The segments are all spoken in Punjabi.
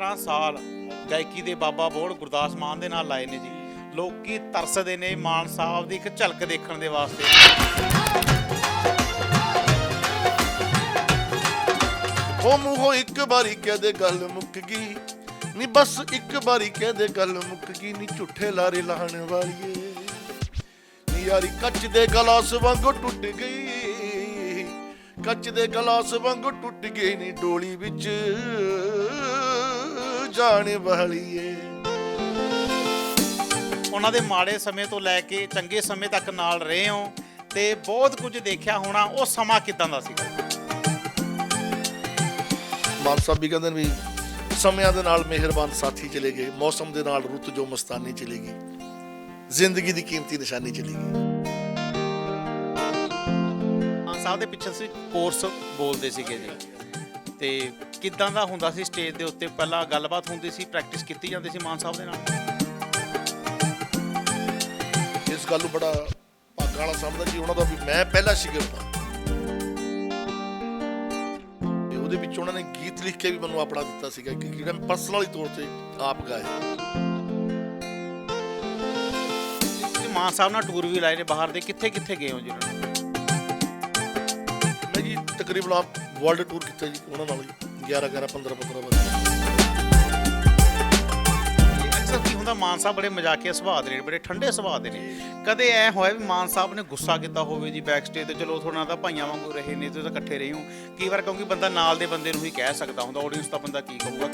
18 ਸਾਲ ਗਾਇਕੀ ਦੇ ਬਾਬਾ ਬੋਲ ਗੁਰਦਾਸ ਮਾਨ ਦੇ ਨਾਲ ਲਾਏ ਨੇ ਜੀ। ਲੋਕੀ ਤਰਸਦੇ ਨੇ ਮਾਨ ਸਾਹਿਬ ਦੀ ਇੱਕ ਝਲਕ ਦੇਖਣ ਦੇ ਵਾਸਤੇ। ਉਹ ਮੂੰਹੋਂ ਇੱਕ ਵਾਰੀ ਕਹਦੇ ਗੱਲ ਮੁੱਕ ਗਈ। ਨੀ ਬਸ ਇੱਕ ਵਾਰੀ ਕਹਦੇ ਗੱਲ ਮੁੱਕ ਗਈ, ਨੀ ਝੂਠੇ ਲਾਰੇ ਲਾਹਣ ਵਾਲੀਏ। ਨੀ ਯਾਰੀ ਕੱਚ ਦੇ ਗਲਾਸ ਵਾਂਗੂ ਟੁੱਟ ਗਈ। ਕੱਚ ਦੇ ਗਲਾਸ ਵਾਂਗੂ ਟੁੱਟ ਗਈ ਨੀ ਡੋਲੀ ਵਿੱਚ। ਜਾਣ ਵਾਲੀਏ। ਉਹਨਾਂ ਦੇ ਮਾੜੇ ਸਮੇਂ ਤੋਂ ਲੈ ਕੇ ਚੰਗੇ ਸਮੇਂ ਤੱਕ ਨਾਲ ਰਹੇ ਹੋ ਤੇ ਬਹੁਤ ਕੁਝ ਦੇਖਿਆ ਹੋਣਾ ਉਹ ਸਮਾਂ ਕਿਦਾਂ ਦਾ ਸੀਗਾ? ਮਾਨ ਸਾਹਿਬ ਵੀ ਕਹਿੰਦੇ ਨੇ ਵੀ ਸਮਿਆਂ ਦੇ ਨਾਲ ਮਿਹਰਬਾਨ ਸਾਥੀ ਚਲੇ ਗਏ ਮੌਸਮ ਦੇ ਨਾਲ ਰੁੱਤ ਜੋ ਮਸਤਾਨੀ ਚਲੀ ਗਈ ਜ਼ਿੰਦਗੀ ਦੀ ਕੀਮਤੀ ਨਿਸ਼ਾਨੀ ਚਲੀ ਗਈ ਮਾਨ ਸਾਹਿਬ ਦੇ ਪਿੱਛੇ ਸੀ ਕੋਰਸ ਬੋਲਦੇ ਸੀਗੇ ਜੀ। ਤੇ ਕਿਦਾਂ ਦਾ ਹੁੰਦਾ ਸੀ ਸਟੇਜ ਦੇ ਉੱਤੇ? ਪਹਿਲਾਂ ਗੱਲਬਾਤ ਹੁੰਦੀ ਸੀ ਪ੍ਰੈਕਟਿਸ ਕੀਤੀ ਜਾਂਦੀ ਸੀ ਮਾਨ ਸਾਹਿਬ ਦੇ ਨਾਲ? ਇਸ ਗੱਲ ਨੂੰ ਬੜਾ ਭਾਗਾਂ ਵਾਲਾ ਸਮਝਦਾ ਕਿ ਉਹਨਾਂ ਦਾ ਵੀ ਮੈਂ ਪਹਿਲਾ ਸ਼ਾਗਿਰਦ ਹਾਂ। ਤੇ ਉਹਦੇ ਵਿੱਚ ਉਹਨਾਂ ਨੇ ਗੀਤ ਲਿਖ ਕੇ ਵੀ ਮੈਨੂੰ ਆਪਣਾ ਦਿੱਤਾ ਸੀਗਾ ਕਿ ਜਿਹੜਾ ਮੈਂ ਪਰਸਨਲੀ ਤੌਰ ਤੇ ਆਪ ਗਾਇਆ। ਤੁਸੀਂ ਮਾਨ ਸਾਹਿਬ ਨਾਲ ਟੂਰ ਵੀ ਲਾਏ ਨੇ ਬਾਹਰ ਦੇ ਕਿੱਥੇ ਕਿੱਥੇ ਗਏ ਹੋ ਜੀ ਉਹਨਾਂ ਨਾਲ? ਮੈਂ ਜੀ ਤਕਰੀਬਨ ਆਪ ਵਰਲਡ ਟੂਰ ਕੀਤਾ ਜੀ ਉਹਨਾਂ ਨਾਲ ਹੀ 11 11 15 15 ਵਾਰ ਅਕਸਰ ਕੀ ਹੁੰਦਾ ਮਾਨ ਸਾਹਿਬ ਬੜੇ ਮਜ਼ਾਕੀਆ ਸੁਭਾਅ ਦੇ ਨੇ ਬੜੇ ਠੰਡੇ ਸੁਭਾਅ ਦੇ ਨੇ। ਕਦੇ ਐ ਹੋਇਆ ਵੀ ਮਾਨ ਸਾਹਿਬ ਨੇ ਗੁੱਸਾ ਕੀਤਾ ਹੋਵੇ ਜੀ ਬੈਕ ਸਟੇਜ ਤੇ ਚਲੋ ਨਾਲ ਤਾਂ ਭਾਈਆਂ ਵਾਂਗੂ ਰਹੇ ਨੇ ਤੁਸੀਂ ਤਾਂ ਇਕੱਠੇ ਰਹੇ ਹੋ। ਕਈ ਵਾਰ ਕਿਉਂਕਿ ਬੰਦਾ ਨਾਲ ਦੇ ਬੰਦੇ ਨੂੰ ਹੀ ਕਹਿ ਸਕਦਾ ਹੁੰਦਾ ਆਡੀਅנס ਤਾਂ ਬੰਦਾ ਕੀ ਕਹੂਗਾ?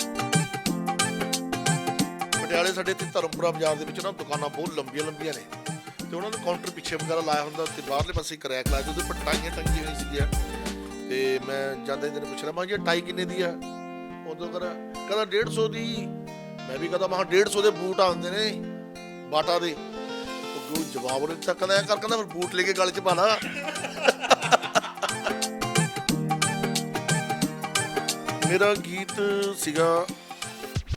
ਪਟਿਆਲੇ ਸਾਡੇ ਤੇ ਧਰਮਪੁਰਾ ਬਾਜ਼ਾਰ ਦੇ ਵਿੱਚ ਨਾ ਦੁਕਾਨਾਂ ਬਹੁਤ ਲੰਬੀਆਂ ਲੰਬੀਆਂ ਨੇ। ਤੇ ਉਹਨਾਂ ਨੇ ਕਾਊਂਟਰ ਪਿੱਛੇ ਵਗੈਰਾ ਲਾਇਆ ਹੁੰਦਾ ਤੇ ਬਾਹਰਲੇ ਪਾਸੇ ਇੱਕ ਰੈਕ ਲਾਇਆ ਤੇ ਉਹਦੇ ਉੱਪਰ ਟਾਈਆਂ ਟੰਗੀਆਂ ਹੋਈਆਂ ਸੀਗੀਆਂ। ਤੇ ਮੈਂ ਜਾਂਦੇ ਦਿਨ ਪੁੱਛਣਾ ਮੈਂ ਜੀ ਟਾਈ ਕਿੰਨੇ ਦੀ ਆ? ਉਦੋਂ ਕਰ ਕਹਿੰਦਾ 150 ਦੀ। ਮੈਂ ਵੀ ਕਹਿੰਦਾ, ਮੈਂ ਕਿਹਾ 150 ਦੇ ਬੂਟ ਆਉਂਦੇ ਨੇ ਬਾਟਾ ਦੇ। ਉਹ ਜਵਾਬ ਨਹੀਂ ਦਿੱਤਾ ਕਰ, ਕਹਿੰਦਾ ਫਿਰ ਬੂਟ ਲੈ ਕੇ ਗਲ 'ਚ ਪਾ ਲਾ। ਮੇਰਾ ਗੀਤ ਸੀਗਾ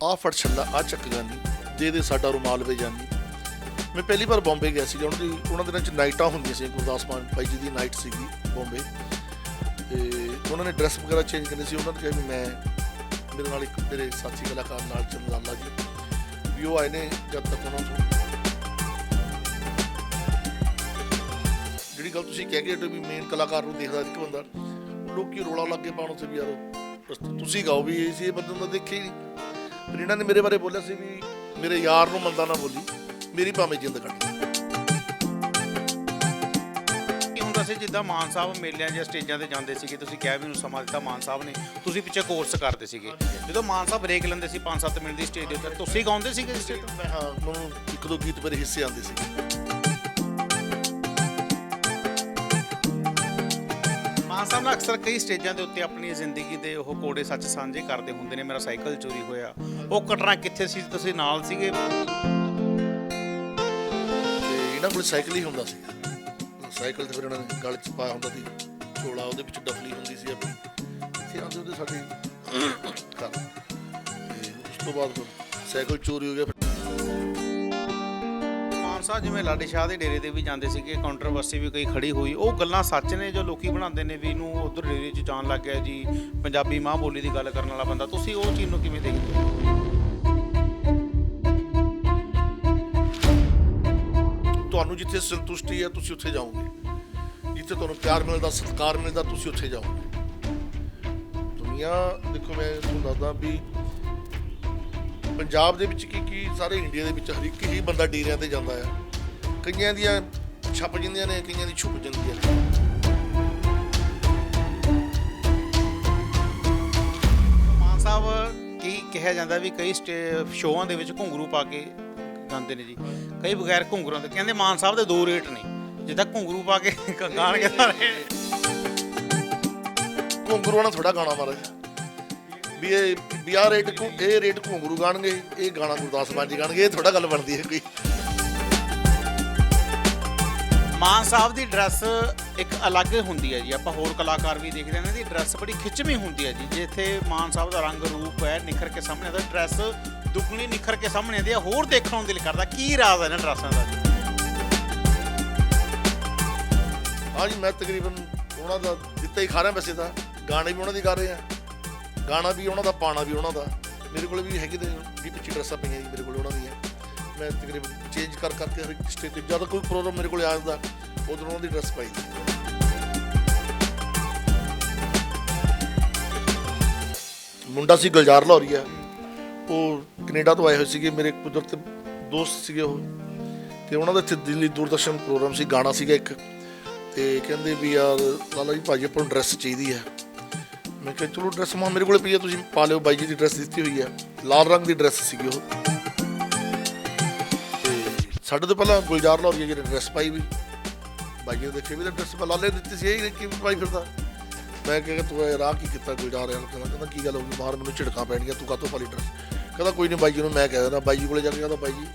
ਆ ਫੜ ਛੱਲਾ ਆ ਚੱਕ ਜਾਂਦੀ ਦੇ ਦੇ ਸਾਡਾ ਰੁਮਾਲ ਵੇ ਜਾਂਦੀ ਮੈਂ ਪਹਿਲੀ ਵਾਰ ਬੰਬੇ ਗਿਆ ਸੀ ਉਹਨਾਂ ਦੀ ਉਹਨਾਂ ਦਿਨਾਂ ਚ ਨਾਈਟਾਂ ਹੁੰਦੀਆਂ ਸੀ, ਗੁਰਦਾਸ ਮਾਨ ਭਾਈ ਜੀ ਦੀ ਨਾਈਟ ਸੀਗੀ ਬੰਬੇ। ਤੇ ਉਹਨਾਂ ਨੇ ਡਰੈਸ ਵਗੈਰਾ ਚੇਂਜ ਕਰਨੀ ਸੀ, ਉਹਨਾਂ ਨੇ ਕਿਹਾ ਵੀ ਮੈਂ ਮੇਰੇ ਨਾਲ ਇੱਕ ਮੇਰੇ ਸਾਥੀ ਕਲਾਕਾਰ ਨਾਲ ਚੰਦਾਲਾ ਜੀ। ਵੀ ਉਹ ਆਏ ਨੇ ਜਦ ਤੱਕ ਉਹਨਾਂ ਨੂੰ ਜਿਹੜੀ ਗੱਲ ਤੁਸੀਂ ਕਹਿ ਗਏ ਵੀ ਮੇਨ ਕਲਾਕਾਰ ਨੂੰ ਦੇਖਦਾ ਇੱਕ ਬੰਦਾ ਉਹ ਲੋਕੀ ਰੋਲਾ ਲੱਗ ਕੇ ਪਾਉਣ ਉੱਥੇ ਵੀ ਯਾਰ ਤੁਸੀਂ ਗਾਓ ਵੀ ਇਹ ਸੀ, ਇਹ ਬੰਦੇ ਨੂੰ ਤਾਂ ਦੇਖਿਆ ਹੀ ਨਹੀਂ। ਫਿਰ ਇਹਨਾਂ ਨੇ ਮੇਰੇ ਬਾਰੇ ਬੋਲਿਆ ਸੀ ਵੀ ਮੇਰੇ ਯਾਰ ਨੂੰ ਮੰਦਾ ਨਾ ਬੋਲੀ, ਮੇਰੀ ਭਾਵੇਂ ਜਿੰਦ ਕੱਟ ਕੀ ਹੁੰਦਾ ਸੀ ਜਿੱਦਾਂ ਮਾਨ ਸਾਹਿਬ ਮੇਲਿਆਂ ਜਾਂ ਸਟੇਜਾਂ ਤੇ ਜਾਂਦੇ ਸੀਗੇ ਤੁਸੀਂ ਕਿਹਾ ਵੀ ਨੂੰ ਸਮਾਂ ਦਿੱਤਾ ਮਾਨ ਸਾਹਿਬ ਨੇ ਤੁਸੀਂ ਪਿੱਛੇ ਕੋਰਸ ਕਰਦੇ ਸੀਗੇ। ਜਦੋਂ ਮਾਨ ਸਾਹਿਬ ਬ੍ਰੇਕ ਲੈਂਦੇ ਸੀ 5-7 ਮਿੰਟ ਦੀ ਸਟੇਜ ਦੇ ਉੱਤੇ ਤੁਸੀਂ ਗਾਉਂਦੇ ਸੀਗੇ ਸਟੇਜ ਤੇ? ਮੈਂ ਹਾਂ ਮੈਨੂੰ ਇੱਕ ਦੋ ਗੀਤ ਮੇਰੇ ਹਿੱਸੇ ਆਉਂਦੇ ਸੀ ਮਾਨ ਸਾਹਿਬ ਨਾਲ ਅਕਸਰ ਕਈ ਸਟੇਜਾਂ ਦੇ ਉੱਤੇ ਆਪਣੀ ਜ਼ਿੰਦਗੀ ਦੇ ਉਹ ਕੋੜੇ ਸੱਚ ਸਾਂਝੇ ਕਰਦੇ ਹੁੰਦੇ ਨੇ ਮੇਰਾ ਸਾਈਕਲ ਚੋਰੀ ਹੋਇਆ। ਉਹ ਘਟਨਾ ਕਿੱਥੇ ਸੀ? ਤੁਸੀਂ ਨਾਲ ਸੀਗੇ? ਤੇ ਇਹਨਾਂ ਕੋਲ ਸਾਈਕਲ ਹੀ ਹੁੰਦਾ ਸੀ। ਸਾਈਕਲ ਤੇ ਫਿਰ ਇਹਨਾਂ ਨੇ ਗਲ ਚ ਪਾਇਆ ਹੁੰਦਾ ਸੀ, ਝੋਲਾ ਉਹਦੇ ਵਿੱਚ ਡਫਲੀ ਹੁੰਦੀ ਸੀ ਆਪਣੀ। ਇੱਥੇ ਆਉਂਦੇ ਉਹਦੇ ਸਾਡੇ ਘਰ। ਤੇ ਉਸ ਤੋਂ ਬਾਅਦ ਫਿਰ ਸਾਈਕਲ ਚੋਰੀ ਹੋ ਗਿਆ ਫਿਰ। ਜਿਵੇਂ ਲਾਡੀ ਸ਼ਾਹ ਦੇ ਡੇਰੇ ਤੇ ਵੀ ਜਾਂਦੇ ਸੀਗੇ ਕੰਟਰੋਵਰਸੀ ਵੀ ਕਈ ਖੜੀ ਹੋਈ, ਉਹ ਗੱਲਾਂ ਸੱਚ ਨੇ ਜੋ ਲੋਕੀ ਬਣਾਉਂਦੇ ਨੇ ਵੀ ਇਹਨੂੰ ਉਧਰ ਡੇਰੇ 'ਚ ਜਾਣ ਲੱਗ ਗਿਆ ਜੀ, ਪੰਜਾਬੀ ਮਾਂ ਬੋਲੀ ਦੀ ਗੱਲ ਕਰਨ ਵਾਲਾ ਬੰਦਾ, ਤੁਸੀਂ ਉਹ ਚੀਜ਼ ਨੂੰ ਕਿਵੇਂ ਦੇਖਦੇ ਹੋ? ਜਿੱਥੇ ਸੰਤੁਸ਼ਟੀ ਹੈ, ਤੁਸੀਂ ਉੱਥੇ ਜਾਓਗੇ। ਜਿੱਥੇ ਤੁਹਾਨੂੰ ਪਿਆਰ ਮਿਲਦਾ, ਸਤਿਕਾਰ ਮਿਲਦਾ, ਤੁਸੀਂ ਉੱਥੇ ਜਾਓਗੇ। ਦੁਨੀਆ, ਦੇਖੋ ਮੈਂ ਤੁਹਾਨੂੰ ਦੱਸਦਾ ਵੀ ਪੰਜਾਬ ਦੇ ਵਿੱਚ ਕੀ ਕੀ ਸਾਰੇ ਇੰਡੀਆ ਦੇ ਵਿੱਚ ਹਰ ਇੱਕ ਹੀ ਬੰਦਾ ਡੇਰਿਆਂ ਤੇ ਜਾਂਦਾ ਆ। ਕਈਆਂ ਦੀਆਂ ਛਪ ਜਾਂਦੀਆਂ ਨੇ, ਕਈਆਂ ਦੀ ਛੁਪ ਜਾਂਦੀਆਂ ਨੇ ਸਾਹਿਬ, ਕੀ ਕਿਹਾ ਜਾਂਦਾ ਵੀ ਕਈ ਸਟੇ- ਸ਼ੋਆਂ ਦੇ ਵਿੱਚ ਘੁੰਗਰੂ ਪਾ ਕੇ ਗਾਉਂਦੇ ਨੇ ਜੀ? ਕਈ ਬਗੈਰ ਘੁੰਗਰਾਂ ਦੇ ਕਹਿੰਦੇ ਮਾਨ ਸਾਹਿਬ ਦੇ ਦੋ ਰੇਟ ਨੇ। ਜਿੱਦਾਂ ਘੁੰਗਰੂ ਪਾ ਕੇ ਗਾਣਗੇ ਸਾਰੇ ਘੁੰਗਰੂ ਨਾਲ ਥੋੜਾ ਗਾਣਾ ਮਾਰਾ ਵੀ ਇਹ ਵੀ ਆਹ ਰੇਟ ਘੁ- ਇਹ ਰੇਟ ਘੁੰਗਰੂ ਗਾਣਗੇ ਇਹ ਗਾਣਾ ਗੁਰਦਾਸ ਮਾਨ ਜੀ ਗਾਣਗੇ ਇਹ ਥੋੜਾ ਗੱਲ ਬਣਦੀ ਹੈ ਕੋਈ। ਮਾਨ ਸਾਹਿਬ ਦੀ ਡਰੈਸ ਇੱਕ ਅਲੱਗ ਹੁੰਦੀ ਹੈ ਜੀ। ਆਪਾਂ ਹੋਰ ਕਲਾਕਾਰ ਵੀ ਦੇਖਦੇ ਹਾਂ ਇਹਨਾਂ ਦੀ ਡਰੈਸ ਬੜੀ ਖਿੱਚਵੀਂ ਹੁੰਦੀ ਹੈ ਜੀ। ਜਿੱਥੇ ਮਾਨ ਸਾਹਿਬ ਦਾ ਰੰਗ ਰੂਪ ਹੈ, ਨਿਖਰ ਕੇ ਸਾਹਮਣੇ ਆਉਂਦਾ ਡਰੈਸ ਦੁੱਗਣੀ ਨਿਖਰ ਕੇ ਸਾਹਮਣੇ ਆਉਂਦੀ ਹੈ, ਹੋਰ ਦੇਖਣ ਨੂੰ ਦਿਲ ਕਰਦਾ, ਕੀ ਰਾਜ਼ ਹੈ ਇਹਨਾਂ ਡਰੈਸਾਂ ਦਾ ਜੀ। ਹਾਂਜੀ ਮੈਂ ਤਕਰੀਬਨ ਉਹਨਾਂ ਦਾ ਦਿੱਤਾ ਹੀ ਖਾ ਰਿਹਾ ਵੈਸੇ ਤਾਂ। ਗਾਣੇ ਵੀ ਉਹਨਾਂ ਦੀ ਗਾ ਰਹੇ ਆ। ਗਾਣਾ ਵੀ ਉਹਨਾਂ ਦਾ, ਪਾਣਾ ਵੀ ਉਹਨਾਂ ਦਾ। ਮੇਰੇ ਕੋਲ ਵੀ ਹੈਗੀ ਨੇ 20 25 ਡਰੈਸਾਂ ਪਈਆਂ ਜੀ ਮੇਰੇ ਕੋਲ ਉਹਨਾਂ ਦੀਆਂ। ਮੈਂ ਤਕਰੀਬਨ ਚੇਂਜ ਕਰ ਕਰਕੇ ਹਰ ਇੱਕ ਸਟੇਜ ਤੇ, ਜਦ ਕੋਈ ਪ੍ਰੋਗਰਾਮ ਮੇਰੇ ਕੋਲ ਆ ਜਾਂਦਾ ਉਦੋਂ ਉਹਨਾਂ ਦੀ ਡਰੈਸ ਪਾਈ ਮੁੰਡਾ ਸੀ ਗੁਲਜ਼ਾਰ ਲਾਹੌਰੀਆ ਉਹ ਕੈਨੇਡਾ ਤੋਂ ਆਏ ਹੋਏ ਸੀਗੇ। ਮੇਰੇ ਕੁਦਰਤ ਦੋਸਤ ਸੀਗੇ ਉਹ। ਤੇ ਉਹਨਾਂ ਦਾ ਇੱਥੇ ਦਿੱਲੀ ਦੂਰਦਰਸ਼ਨ ਪ੍ਰੋਗਰਾਮ ਸੀ, ਗਾਣਾ ਸੀਗਾ ਇੱਕ। ਤੇ ਕਹਿੰਦੇ ਵੀ ਯਾਰ, ਲਾਲਾ ਜੀ ਭਾਜੀ ਆਪਾਂ ਨੂੰ ਡਰੈਸ ਚਾਹੀਦੀ ਹੈ ਮੈਂ ਕਿਹਾ, ਚਲੋ ਡਰੈਸ ਮਾ, ਮੇਰੇ ਕੋਲੇ ਪਈ ਹੈ ਤੁਸੀਂ ਪਾ ਲਿਓ। ਬਾਈ ਜੀ ਦੀ ਡਰੈਸ ਦਿੱਤੀ ਹੋਈ ਹੈ ਲਾਲ ਰੰਗ ਦੀ ਡਰੈਸ ਸੀਗੀ ਉਹ। ਤੇ ਸਾਡੇ ਤੋਂ ਪਹਿਲਾਂ ਗੁਲਜ਼ਾਰ ਲਾਹੌਰੀਆ ਜੀ ਨੇ ਡਰੈਸ ਪਾਈ ਵੀ। ਬਾਈ ਜੀ ਨੇ ਦੇਖੇ ਵੀ ਤਾਂ ਲਾਲੇ ਦਿੱਤੀ ਸੀ ਇਹ ਕਿ ਪਾਈ ਫਿਰਦਾ? ਮੈਂ ਕਿਹਾ, ਤੂੰ ਇਹ ਰਾਹ ਕੀ ਕੀਤਾ ਗੁਲਜ਼ਾਰ ਯਾਰ ਕਹਿੰਦਾ ਕਹਿੰਦਾ, ਕੀ ਗੱਲ ਹੋ ਗਈ? ਬਾਹਰ ਮੈਨੂੰ ਝਿੜਕਾਂ ਪੈਣਗੀਆਂ, ਤੂੰ ਕਾਹਤੋਂ ਪਾਲੀ ਡਰੈਸ? ਕਹਿੰਦਾ, ਕੋਈ ਨਹੀਂ ਬਾਈ ਜੀ ਨੂੰ ਮੈਂ ਕਹਿ ਦਿੰਦਾ, ਬਾਈ ਜੀ ਕੋਲੇ ਜਾ ਕੇ ਕਹਿੰਦਾ, ਬਾਈ ਜੀ,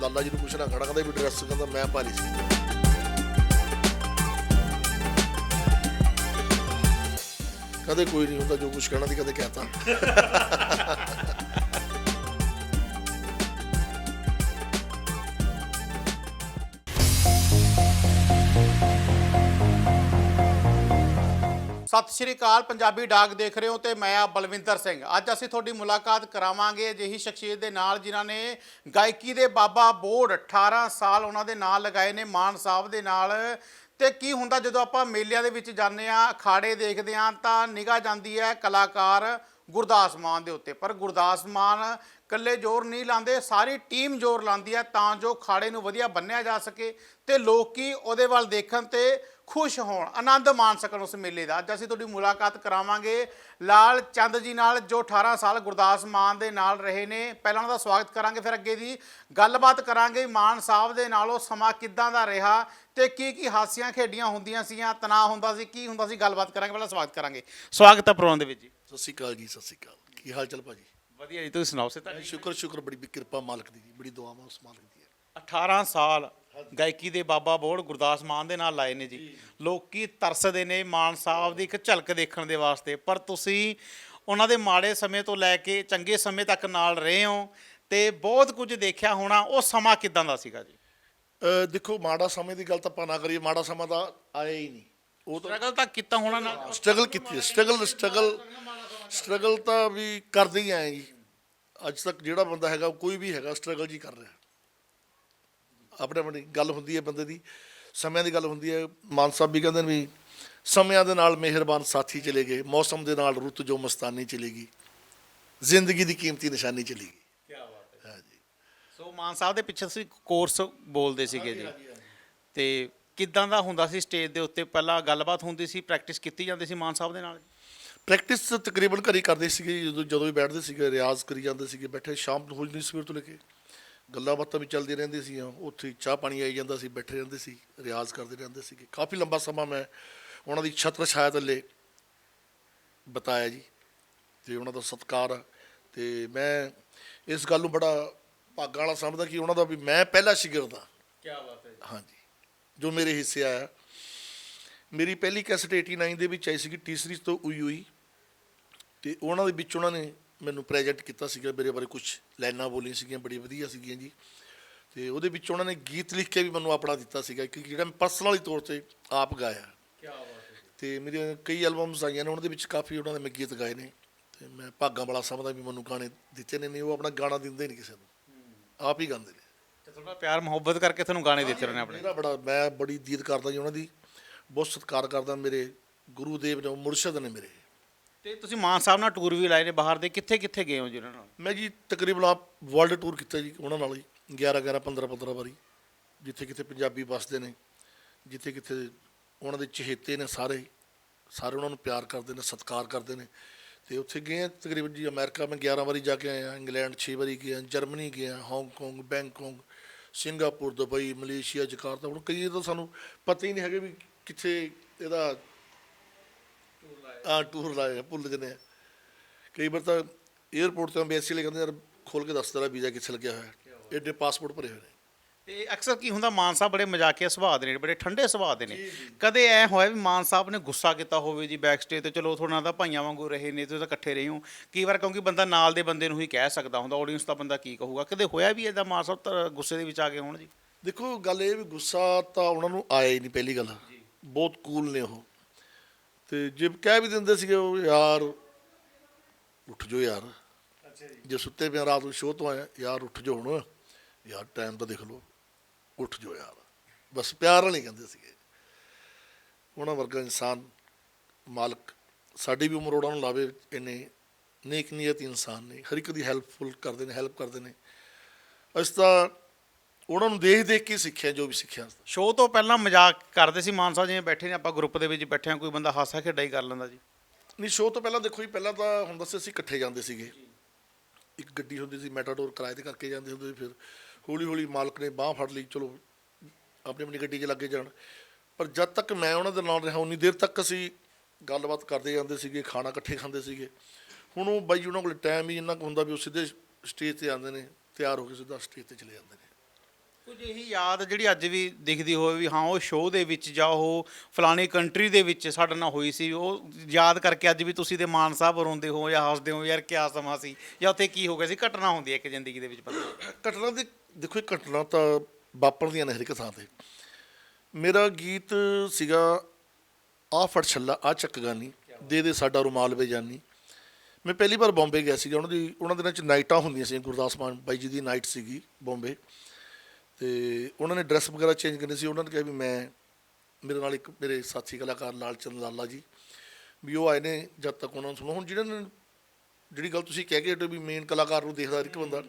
ਲਾਲਾ ਜੀ ਨੂੰ ਪੁੱਛਣਾ ਖੜਾ ਕਹਿੰਦਾ ਵੀ ਡਰੈਸ ਕਹਿੰਦਾ, ਮੈਂ ਪਾ ਸੀ। ਕਦੇ ਕੋਈ ਨਹੀਂ ਹੁੰਦਾ ਜੋ ਕੁਝ ਕਹਿਣਾ ਦੀ ਕਦੇ ਕਹਤਾ। ਸਤਿ ਸ਼੍ਰੀ ਅਕਾਲ, ਪੰਜਾਬੀ ਡਾਕ ਦੇਖ ਰਹੇ ਹੋ ਤੇ ਮੈਂ ਆ ਬਲਵਿੰਦਰ ਸਿੰਘ। ਅੱਜ ਅਸੀਂ ਤੁਹਾਡੀ ਮੁਲਾਕਾਤ ਕਰਾਵਾਂਗੇ ਅਜਿਹੀ ਸ਼ਖਸੀਅਤ ਦੇ ਨਾਲ ਜਿਨ੍ਹਾਂ ਨੇ ਗਾਇਕੀ ਦੇ ਬਾਬਾ ਬੋੜ 18 ਸਾਲ ਉਹਨਾਂ ਦੇ ਨਾਲ ਲਗਾਏ ਨੇ, ਮਾਨ ਸਾਹਿਬ ਦੇ ਨਾਲ। ਤੇ ਕੀ ਹੁੰਦਾ ਜਦੋਂ ਆਪਾਂ ਮੇਲਿਆਂ ਦੇ ਵਿੱਚ ਜਾਂਦੇ ਆ ਅਖਾੜੇ ਦੇਖਦੇ ਆ ਤਾਂ ਨਿਗਾਹ ਜਾਂਦੀ ਹੈ ਕਲਾਕਾਰ ਗੁਰਦਾਸ ਮਾਨ ਦੇ ਉੱਤੇ। ਪਰ ਗੁਰਦਾਸ ਮਾਨ ਇਕੱਲੇ ਜ਼ੋਰ ਨਹੀਂ ਲਾਉਂਦੇ, ਸਾਰੀ ਟੀਮ ਜ਼ੋਰ ਲਾਉਂਦੀ ਹੈ ਤਾਂ ਜੋ ਖਾੜੇ ਨੂੰ ਵਧੀਆ ਬੰਨਿਆ ਜਾ ਸਕੇ ਤੇ ਲੋਕੀ ਉਹਦੇ ਵੱਲ ਦੇਖਣ ਤੇ ਖੁਸ਼ ਹੋਣ ਆਨੰਦ ਮਾਣ ਸਕਣ ਉਸ ਮੇਲੇ ਦਾ। ਅੱਜ ਅਸੀਂ ਤੁਹਾਡੀ ਮੁਲਾਕਾਤ ਕਰਾਵਾਂਗੇ। ਲਾਲ ਚੰਦ ਜੀ ਨਾਲ ਜੋ 18 ਸਾਲ ਗੁਰਦਾਸ ਮਾਨ ਦੇ ਨਾਲ ਰਹੇ ਨੇ ਪਹਿਲਾਂ ਉਹਨਾਂ ਦਾ ਸਵਾਗਤ ਕਰਾਂਗੇ ਫਿਰ ਅੱਗੇ ਦੀ ਗੱਲਬਾਤ ਕਰਾਂਗੇ। ਮਾਨ ਸਾਹਿਬ ਦੇ ਨਾਲ ਉਹ ਸਮਾਂ ਕਿੱਦਾਂ ਦਾ ਰਿਹਾ ਤੇ ਕੀ ਕੀ ਹਾਸੀਆਂ ਖੇਡੀਆਂ ਹੁੰਦੀਆਂ ਸੀਆਂ ਤਣਾਅ ਹੁੰਦਾ ਸੀ ਕੀ ਹੁੰਦਾ ਸੀ ਗੱਲਬਾਤ ਕਰਾਂਗੇ ਪਹਿਲਾਂ ਸਵਾਗਤ ਕਰਾਂਗੇ। ਸਵਾਗਤ ਹੈ ਪ੍ਰੋਗਰਾਮ ਦੇ ਵਿੱਚ ਜੀ। ਸਤਿ ਸ਼੍ਰੀ ਅਕਾਲ ਜੀ ਸਤਿ ਸ਼੍ਰੀ ਅਕਾਲ। ਕੀ ਹਾਲ ਚਾਲ ਭਾਜੀ? ਵਧੀਆ ਜੀ ਤੁਸੀਂ ਸੁਣਾਓ ਸੇ ਸ਼ੁਕਰ ਸ਼ੁਕਰ ਬੜੀ ਕਿਰਪਾ ਮਾਲਕ ਦੀ ਜੀ ਬੜੀ ਦੁਆਵਾਂ ਉਸ ਮਾਲਕ ਦੀ ਹੈ। 18 ਸਾਲ ਗਾਇਕੀ ਦੇ ਬਾਬਾ ਬੋੜ ਗੁਰਦਾਸ ਮਾਨ ਦੇ ਨਾਲ ਲਾਏ ਨੇ ਜੀ। ਲੋਕੀ ਤਰਸਦੇ ਨੇ ਮਾਨ ਸਾਹਿਬ ਦੀ ਇੱਕ ਝਲਕ ਦੇਖਣ ਦੇ ਵਾਸਤੇ। ਪਰ ਤੁਸੀਂ ਉਹਨਾਂ ਦੇ ਮਾੜੇ ਸਮੇਂ ਤੋਂ ਲੈ ਕੇ ਚੰਗੇ ਸਮੇਂ ਤੱਕ ਨਾਲ ਰਹੇ ਹੋ ਤੇ ਬਹੁਤ ਕੁਝ ਦੇਖਿਆ ਹੋਣਾ ਉਹ ਸਮਾਂ ਕਿਦਾਂ ਦਾ ਸੀਗਾ ਜੀ? ਅਹ ਦੇਖੋ ਮਾੜਾ ਸਮੇਂ ਦੀ ਗੱਲ ਤਾਂ ਆਪਾਂ ਨਾ ਕਰੀਏ ਮਾੜਾ ਸਮਾਂ ਤਾਂ ਆਇਆ ਹੀ ਨਹੀਂ। ਉਹ ਤਾਂ ਸਟਰਗਲ ਤਾਂ ਕੀਤਾ ਹੋਣਾ ਨਾ? ਸਟਰਗਲ ਕੀਤੀ ਸਟਰਗਲ ਸਟਰਗਲ ਸਟਰਗਲ ਤਾਂ ਵੀ ਕਰਦੇ ਹੀ ਆਏ ਜੀ। ਅੱਜ ਤੱਕ ਜਿਹੜਾ ਬੰਦਾ ਹੈਗਾ ਕੋਈ ਵੀ ਹੈਗਾ ਸਟਰਗਲ ਜੀ ਕਰ ਰਿਹਾ। ਆਪਣੇ ਆਪਣੀ ਗੱਲ ਹੁੰਦੀ ਹੈ ਬੰਦੇ ਦੀ ਸਮਿਆਂ ਦੀ ਗੱਲ ਹੁੰਦੀ ਹੈ। ਮਾਨ ਸਾਹਿਬ ਵੀ ਕਹਿੰਦੇ ਨੇ ਵੀ ਸਮਿਆਂ ਦੇ ਨਾਲ ਮਿਹਰਬਾਨ ਸਾਥੀ ਚਲੇ ਗਏ ਮੌਸਮ ਦੇ ਨਾਲ ਰੁੱਤ ਜੋ ਮਸਤਾਨੀ ਚਲੇਗੀ ਜ਼ਿੰਦਗੀ ਦੀ ਕੀਮਤੀ ਨਿਸ਼ਾਨੀ ਚਲੇਗੀ। ਕੀ ਬਾਤ ਹੈ। ਹਾਂਜੀ। ਸੋ ਮਾਨ ਸਾਹਿਬ ਦੇ ਪਿੱਛੇ ਤੁਸੀਂ ਕੋਰਸ ਬੋਲਦੇ ਸੀਗੇ ਜੀ। ਤੇ ਕਿਦਾਂ ਦਾ ਹੁੰਦਾ ਸੀ ਸਟੇਜ ਦੇ ਉੱਤੇ? ਪਹਿਲਾਂ ਗੱਲਬਾਤ ਹੁੰਦੀ ਸੀ ਪ੍ਰੈਕਟਿਸ ਕੀਤੀ ਜਾਂਦੀ ਸੀ ਮਾਨ ਸਾਹਿਬ ਦੇ ਨਾਲ? ਪ੍ਰੈਕਟਿਸ ਤਕਰੀਬਨ ਘਰੀ ਕਰਦੇ ਸੀਗੇ ਜਦੋਂ ਜਦੋਂ ਵੀ ਬੈਠਦੇ ਸੀਗੇ ਰਿਆਜ਼ ਕਰੀ ਜਾਂਦੇ ਸੀਗੇ ਬੈਠੇ ਸ਼ਾਮ ਨੂੰ ਹੋ ਜਾਂਦੀ ਸਵੇਰ ਤੋਂ ਲੈ ਕੇ ਗੱਲਾਂ ਬਾਤਾਂ ਵੀ ਚੱਲਦੀਆਂ ਰਹਿੰਦੀਆਂ ਸੀ ਉੱਥੇ ਚਾਹ ਪਾਣੀ ਆਈ ਜਾਂਦਾ ਸੀ ਬੈਠੇ ਰਹਿੰਦੇ ਸੀ ਰਿਆਜ਼ ਕਰਦੇ ਰਹਿੰਦੇ ਸੀਗੇ। ਕਾਫੀ ਲੰਬਾ ਸਮਾਂ ਮੈਂ ਉਹਨਾਂ ਦੀ ਛਤਰ ਛਾਇਆ ਥੱਲੇ ਬਤਾਇਆ ਜੀ ਤੇ ਉਹਨਾਂ ਦਾ ਸਤਿਕਾਰ ਤੇ ਮੈਂ ਇਸ ਗੱਲ ਨੂੰ ਬੜਾ ਭਾਗਾਂ ਵਾਲਾ ਸਮਝਦਾ ਕਿ ਉਹਨਾਂ ਦਾ ਵੀ ਮੈਂ ਪਹਿਲਾ ਸ਼ਾਗਿਰਦ ਹਾਂ। ਕੀ ਬਾਤ ਹੈ ਹਾਂਜੀ। ਜੋ ਮੇਰੇ ਹਿੱਸੇ ਆਇਆ। ਮੇਰੀ ਪਹਿਲੀ ਕੈਸਟ 89 ਦੇ ਵਿੱਚ ਆਈ ਸੀਗੀ ਟੀ ਸੀਰੀਜ਼ ਤੋਂ ਉਈ ਉਈ ਤੇ ਉਹਨਾਂ ਦੇ ਵਿੱਚ ਉਹਨਾਂ ਨੇ ਮੈਨੂੰ ਪ੍ਰੈਜੈਂਟ ਕੀਤਾ ਸੀਗਾ ਮੇਰੇ ਬਾਰੇ ਕੁਝ ਲਾਈਨਾਂ ਬੋਲੀਆਂ ਸੀਗੀਆਂ ਬੜੀ ਵਧੀਆ ਸੀਗੀਆਂ ਜੀ। ਤੇ ਉਹਦੇ ਵਿੱਚ ਉਹਨਾਂ ਨੇ ਗੀਤ ਲਿਖ ਕੇ ਵੀ ਮੈਨੂੰ ਆਪਣਾ ਦਿੱਤਾ ਸੀਗਾ ਕਿ ਜਿਹੜਾ ਮੈਂ ਪਰਸਨਲੀ ਤੌਰ ਤੇ ਆਪ ਗਾਇਆ। ਕੀ ਬਾਤ ਹੈ ਤੇ ਮੇਰੀਆਂ ਕਈ ਐਲਬਮਸ ਆਈਆਂ ਨੇ ਉਹਨਾਂ ਦੇ ਵਿੱਚ ਕਾਫੀ ਉਹਨਾਂ ਦੇ ਮੈਂ ਗੀਤ ਗਾਏ ਨੇ। ਤੇ ਮੈਂ ਭਾਗਾਂ ਵਾਲਾ ਸਮਝਦਾ ਵੀ ਮੈਨੂੰ ਗਾਣੇ ਦਿੱਤੇ ਨੇ ਨਹੀਂ ਉਹ ਆਪਣਾ ਗਾਣਾ ਦਿੰਦੇ ਨਹੀਂ ਕਿਸੇ ਨੂੰ। ਆਪ ਹੀ ਗਾਉਂਦੇ ਨੇ। ਤੇ ਥੋੜਾ ਪਿਆਰ ਮੁਹੱਬਤ ਕਰਕੇ ਤੁਹਾਨੂੰ ਗਾਣੇ ਦਿੱਤੇ ਉਹਨੇ ਆਪਣੇ। ਮੇਰਾ ਬੜਾ ਮੈਂ ਬੜੀ ਦੀਦ ਕਰਦਾ ਜੀ ਉਹਨਾਂ ਦੀ। ਬਹੁਤ ਸਤਿਕਾਰ ਕਰਦਾ ਮੇਰੇ ਗੁਰੂ ਦੇਵ ਨੇ ਮੁਰਸ਼ਿਦ ਨੇ ਮੇਰੇ। ਤੇ ਤੁਸੀਂ ਮਾਨ ਸਾਹਿਬ ਨਾਲ ਟੂਰ ਵੀ ਲਾਏ ਨੇ ਬਾਹਰ ਦੇ, ਕਿੱਥੇ ਕਿੱਥੇ ਗਏ ਹੋ ਜੀ ਉਹਨਾਂ ਨਾਲ? ਮੈਂ ਜੀ ਤਕਰੀਬਨ ਆਪ ਵਰਲਡ ਟੂਰ ਕੀਤਾ ਜੀ ਉਹਨਾਂ ਨਾਲ ਹੀ 11 11 15 15 ਵਾਰੀ, ਜਿੱਥੇ ਕਿੱਥੇ ਪੰਜਾਬੀ ਵੱਸਦੇ ਨੇ, ਜਿੱਥੇ ਕਿੱਥੇ ਉਹਨਾਂ ਦੇ ਚਹੇਤੇ ਨੇ ਸਾਰੇ ਸਾਰੇ ਉਹਨਾਂ ਨੂੰ ਪਿਆਰ ਕਰਦੇ ਨੇ, ਸਤਿਕਾਰ ਕਰਦੇ ਨੇ, ਤੇ ਉੱਥੇ ਗਏ ਹਾਂ ਤਕਰੀਬਨ ਜੀ ਅਮਰੀਕਾ, ਮੈਂ 11 ਵਾਰੀ ਜਾ ਕੇ ਆਇਆ, ਇੰਗਲੈਂਡ 6 ਵਾਰੀ ਗਿਆ, ਜਰਮਨੀ ਗਿਆ Hong Kong Bangkok Singapore Dubai Malaysia Jakarta ਹੁਣ ਕਈ ਤਾਂ ਸਾਨੂੰ ਪਤਾ ਹੀ ਨਹੀਂ ਹੈਗੇ ਵੀ ਕਿੱਥੇ ਇਹਦਾ ਆ ਟੂਰ ਲਾਇਆ ਭੁੱਲ ਜਾਂਦੇ ਕਈ ਵਾਰ ਤਾਂ 에어ਪੋਰਟ ਤੋਂ ਐਮਬੈਸੀ ਲੈ ਕਹਿੰਦੇ ਯਾਰ ਖੋਲ ਕੇ ਦੱਸ ਤੇਰਾ ਵੀਜ਼ਾ ਕਿੱਥੇ ਲੱਗਿਆ ਹੋਇਆ? ਐਡੇ ਪਾਸਪੋਰਟ ਭਰੇ ਹੋਏ ਤੇ ਅਕਸਰ ਕੀ ਹੁੰਦਾ ਮਾਨ ਸਾਹਿਬ ਬੜੇ ਮਜ਼ਾਕੀਆ ਸੁਭਾਅ ਦੇ ਨੇ ਬੜੇ ਠੰਡੇ ਸੁਭਾਅ ਦੇ ਨੇ। ਕਦੇ ਐ ਹੋਇਆ ਵੀ ਮਾਨ ਸਾਹਿਬ ਨੇ ਗੁੱਸਾ ਕੀਤਾ ਹੋਵੇ ਜੀ ਬੈਕ ਸਟੇਜ ਤੇ ਚਲੋ ਥੋੜਾ ਦਾ ਭਾਈਆਂ ਵਾਂਗੂ ਰਹੇ ਨੇ ਤੁਸੀਂ ਤਾਂ ਇਕੱਠੇ ਰਹੇ ਹੋ। ਕਈ ਵਾਰ ਕਿਉਂਕਿ ਬੰਦਾ ਨਾਲ ਦੇ ਬੰਦੇ ਨੂੰ ਹੀ ਕਹਿ ਸਕਦਾ ਹੁੰਦਾ ਆਡੀਅנס ਦਾ ਬੰਦਾ ਕੀ ਕਹੂਗਾ? ਕਦੇ ਹੋਇਆ ਵੀ ਐਦਾ ਮਾਨ ਸਾਹਿਬ ਗੁੱਸੇ ਦੇ ਵਿੱਚ ਆ ਕੇ ਹੋਣ ਜੀ? ਦੇਖੋ ਗੱਲ ਇਹ ਵੀ ਗੁੱਸਾ ਤਾਂ ਉਹਨਾਂ ਨੂੰ ਆਇਆ ਹੀ ਨਹੀਂ ਪਹਿਲੀ ਗੱਲ। ਬਹੁਤ ਕੂਲ ਨੇ ਉਹ। ਤੇ ਜੇ ਕਹਿ ਵੀ ਦਿੰਦੇ ਸੀਗੇ ਉਹ ਯਾਰ ਉੱਠ ਜੋ ਯਾਰ। ਜੇ। ਸੁੱਤੇ ਪਿਆ ਰਾਤ ਨੂੰ ਸ਼ੋਅ ਤੋਂ ਆਇਆ ਯਾਰ ਉੱਠ ਜਾਓ ਹੁਣ। ਯਾਰ ਟਾਈਮ ਤਾਂ ਦੇਖ ਲਓ ਉੱਠ ਜਾਓ ਯਾਰ। ਬਸ ਪਿਆਰ ਨਾਲ ਹੀ ਕਹਿੰਦੇ ਸੀਗੇ। ਉਹਨਾਂ ਵਰਗਾ ਇਨਸਾਨ ਮਾਲਕ ਸਾਡੀ ਵੀ ਉਮਰ ਉਹਨਾਂ ਨੂੰ ਲਾਵੇ ਇੰਨੇ ਨੇਕ ਨੀਅਤ ਇਨਸਾਨ ਨੇ। ਹਰ ਇੱਕ ਦੀ ਹੈਲਪਫੁਲ ਕਰਦੇ ਨੇ ਹੈਲਪ ਕਰਦੇ ਨੇ। ਅਸੀਂ ਤਾਂ ਉਹਨਾਂ ਨੂੰ ਦੇਖ ਦੇਖ ਕੇ ਸਿੱਖਿਆ ਜੋ ਵੀ ਸਿੱਖਿਆ। ਸ਼ੋਅ ਤੋਂ ਪਹਿਲਾਂ ਮਜ਼ਾਕ ਕਰਦੇ ਸੀ ਮਾਨ ਸਾਹਿਬ ਜਿਵੇਂ ਬੈਠੇ ਨੇ ਆਪਾਂ ਗਰੁੱਪ ਦੇ ਵਿੱਚ ਬੈਠੇ ਹਾਂ ਕੋਈ ਬੰਦਾ ਹਾਸਾ ਖੇਡਾ ਹੀ ਕਰ ਲੈਂਦਾ ਜੀ। ਨਹੀਂ ਸ਼ੋਅ ਤੋਂ ਪਹਿਲਾਂ ਦੇਖੋ ਜੀ ਪਹਿਲਾਂ ਤਾਂ ਹੁੰਦਾ ਸੀ ਅਸੀਂ ਇਕੱਠੇ ਜਾਂਦੇ ਸੀਗੇ। ਇੱਕ ਗੱਡੀ ਹੁੰਦੀ ਸੀ ਮੈਟਾਡੋਰ ਕਿਰਾਏ ਤੇ ਕਰਕੇ ਜਾਂਦੇ ਹੁੰਦੇ ਸੀ ਫਿਰ ਹੌਲੀ ਹੌਲੀ ਮਾਲਕ ਨੇ ਬਾਹ ਫੜ ਲਈ ਚਲੋ ਆਪਣੀ ਆਪਣੀ ਗੱਡੀ 'ਚ ਲੱਗੇ ਜਾਣ। ਪਰ ਜਦ ਤੱਕ ਮੈਂ ਉਹਨਾਂ ਦੇ ਨਾਲ ਰਿਹਾ ਉਨੀ ਦੇਰ ਤੱਕ ਅਸੀਂ ਗੱਲਬਾਤ ਕਰਦੇ ਜਾਂਦੇ ਸੀਗੇ ਖਾਣਾ ਇਕੱਠੇ ਖਾਂਦੇ ਸੀਗੇ। ਹੁਣ ਉਹ ਬਾਈ ਉਹਨਾਂ ਕੋਲ ਟਾਈਮ ਹੀ ਇੰਨਾ ਕੁ ਹੁੰਦਾ ਵੀ ਉਹ ਸਿੱਧੇ ਸਟੇਜ ਤੇ ਆਉਂਦੇ ਨੇ ਤਿਆਰ ਹੋ ਕੇ ਸਿੱਧਾ ਸਟੇਜ ਤੇ ਚਲੇ ਜਾਂਦੇ ਨੇ। ਕੁਝ ਇਹੀ ਯਾਦ ਜਿਹੜੀ ਅੱਜ ਵੀ ਦਿਖਦੀ ਹੋਵੇ ਵੀ ਹਾਂ ਉਹ ਸ਼ੋਅ ਦੇ ਵਿੱਚ ਜਾਂ ਉਹ ਫਲਾਣੀ ਕੰਟਰੀ ਦੇ ਵਿੱਚ ਸਾਡੇ ਨਾਲ ਹੋਈ ਸੀ ਉਹ ਯਾਦ ਕਰਕੇ ਅੱਜ ਵੀ ਤੁਸੀਂ ਤੇ ਮਾਨ ਸਾਹਿਬ ਰੋਂਦੇ ਹੋ ਜਾਂ ਹੱਸਦੇ ਹੋ ਯਾਰ ਕਿਆ ਸਮਾਂ ਸੀ ਜਾਂ ਉੱਥੇ ਕੀ ਹੋ ਗਿਆ ਸੀ ਘਟਨਾ ਹੁੰਦੀ ਹੈ ਇੱਕ ਜ਼ਿੰਦਗੀ ਦੇ ਵਿੱਚ ਪਤਾ ਘਟਨਾ ਦੇ ਦੇਖੋ ਇਹ ਘਟਨਾ ਤਾਂ ਵਾਪਰਦੀਆਂ ਨੇ ਹਰ ਇੱਕ ਥਾਂ ਤੇ। ਮੇਰਾ ਗੀਤ ਸੀਗਾ ਆ ਫੜ ਛੱਲਾ ਆ ਚੱਕ ਗਾਨੀ ਦੇ ਦੇ ਸਾਡਾ ਰੁਮਾਲ ਵੇ ਜਾਨੀ ਮੈਂ ਪਹਿਲੀ ਵਾਰ ਬੰਬੇ ਗਿਆ ਸੀਗਾ ਉਹਨਾਂ ਦੀ ਉਹਨਾਂ ਦਿਨਾਂ ਚ ਨਾਈਟਾਂ ਹੁੰਦੀਆਂ ਸੀ ਗੁਰਦਾਸ ਮਾਨ ਬਾਈ ਜੀ ਦੀ ਨਾਈਟ ਸੀਗੀ ਬੰਬੇ। ਤੇ ਉਹਨਾਂ ਨੇ ਡਰੈਸ ਵਗੈਰਾ ਚੇਂਜ ਕਰਨੀ ਸੀ ਉਹਨਾਂ ਨੇ ਕਿਹਾ ਵੀ ਮੈਂ ਮੇਰੇ ਨਾਲ ਇੱਕ ਮੇਰੇ ਸਾਥੀ ਕਲਾਕਾਰ ਲਾਲ ਚੰਦ ਲਾਲਾ ਜੀ ਵੀ ਉਹ ਆਏ ਨੇ ਜਦ ਤੱਕ ਉਹਨਾਂ ਨੂੰ ਸੁਣੋ। ਹੁਣ ਜਿਹਨਾਂ ਨੇ ਜਿਹੜੀ ਗੱਲ ਤੁਸੀਂ ਕਹਿ ਕੇ ਹਟੇ ਵੀ ਮੇਨ ਕਲਾਕਾਰ ਨੂੰ ਦੇਖਦਾ ਇੱਕ ਬੰਦਾ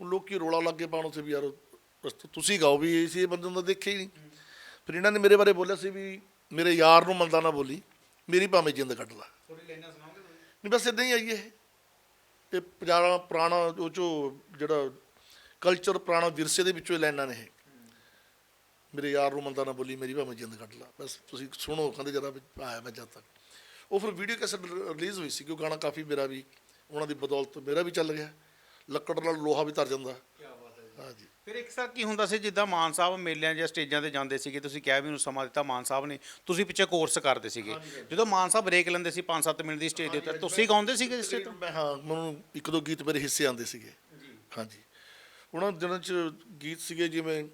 ਹੁਣ ਲੋਕੀ ਰੋਲਾ ਲੱਗ ਕੇ ਪਾਉਣ ਉੱਥੇ ਵੀ ਯਾਰ ਤੁਸੀਂ ਗਾਓ ਵੀ ਇਹ ਸੀ ਇਹ ਬੰਦੇ ਨੂੰ ਤਾਂ ਦੇਖਿਆ ਹੀ ਨਹੀਂ। ਫਿਰ ਇਹਨਾਂ ਨੇ ਮੇਰੇ ਬਾਰੇ ਬੋਲਿਆ ਸੀ ਵੀ ਮੇਰੇ ਯਾਰ ਨੂੰ ਮੰਦਾ ਨਾ ਬੋਲੀ ਮੇਰੀ ਭਾਵੇਂ ਜਿੰਦ ਕੱਢ ਲਾ। ਥੋੜੀ ਲੈਣਾ ਸੁਣਾਓਗੇ ਨਹੀਂ ਬਸ ਇਦਾਂ ਹੀ ਆਈ ਇਹ। ਪੰਜਾਬਾ ਪੁਰਾਣਾ ਉਹ ਚੋ ਜਿਹੜਾ ਕਲਚਰ ਪੁਰਾਣਾ ਵਿਰਸੇ ਦੇ ਵਿੱਚੋਂ ਲਾਈਨਾਂ ਨੇ ਇਹ। ਮੇਰੇ ਯਾਰ ਨੂੰ ਮੰਦਾ ਨਾ ਬੋਲੀ ਮੇਰੀ ਭਾਵੇਂ ਜਿੰਦ ਕੱਢ ਲਾ। ਬਸ ਤੁਸੀਂ ਸੁਣੋ ਕਹਿੰਦੇ ਜਰਾ ਆਇਆ ਮੈਂ ਜਦ ਤੱਕ। ਉਹ ਫਿਰ ਵੀਡੀਓ ਕੈਸਟ ਰਿਲੀਜ਼ ਹੋਈ ਸੀ ਕਿ ਉਹ ਗਾਣਾ ਕਾਫੀ ਮੇਰਾ ਵੀ ਉਹਨਾਂ ਦੀ ਬਦੌਲਤ ਮੇਰਾ ਵੀ ਚੱਲ ਗਿਆ ਲੱਕੜ ਨਾਲ ਲੋਹਾ ਵੀ ਧਰ ਜਾਂਦਾ। ਕੀ ਬਾਤ ਹੈ ਹਾਂਜੀ। ਫਿਰ ਇੱਕ ਸਰ ਕੀ ਹੁੰਦਾ ਸੀ ਜਿੱਦਾਂ ਮਾਨ ਸਾਹਿਬ ਮੇਲਿਆਂ ਜਾਂ ਸਟੇਜਾਂ ਤੇ ਜਾਂਦੇ ਸੀਗੇ ਤੁਸੀਂ ਕਿਹਾ ਵੀ ਉਹਨੂੰ ਸਮਾਂ ਦਿੱਤਾ ਮਾਨ ਸਾਹਿਬ ਨੇ ਤੁਸੀਂ ਪਿੱਛੇ ਕੋਰਸ ਕਰਦੇ ਸੀਗੇ। ਜਦੋਂ ਮਾਨ ਸਾਹਿਬ ਬ੍ਰੇਕ ਲੈਂਦੇ ਸੀ 5-7 ਮਿੰਟ ਦੀ ਸਟੇਜ ਦੇ ਉੱਤੇ ਤੁਸੀਂ ਗਾਉਂਦੇ ਸੀਗੇ ਸਟੇਜ ਤੋਂ? ਮੈਂ ਹਾਂ ਮੈਨੂੰ ਇੱਕ ਦੋ ਗੀਤ ਮੇਰੇ ਹਿੱਸੇ ਆਉਂਦੇ ਸੀਗੇ। ਹਾਂਜੀ। ਉਹਨਾਂ ਦਿਨਾਂ 'ਚ ਗੀਤ ਸੀਗੇ ਜਿਵੇਂ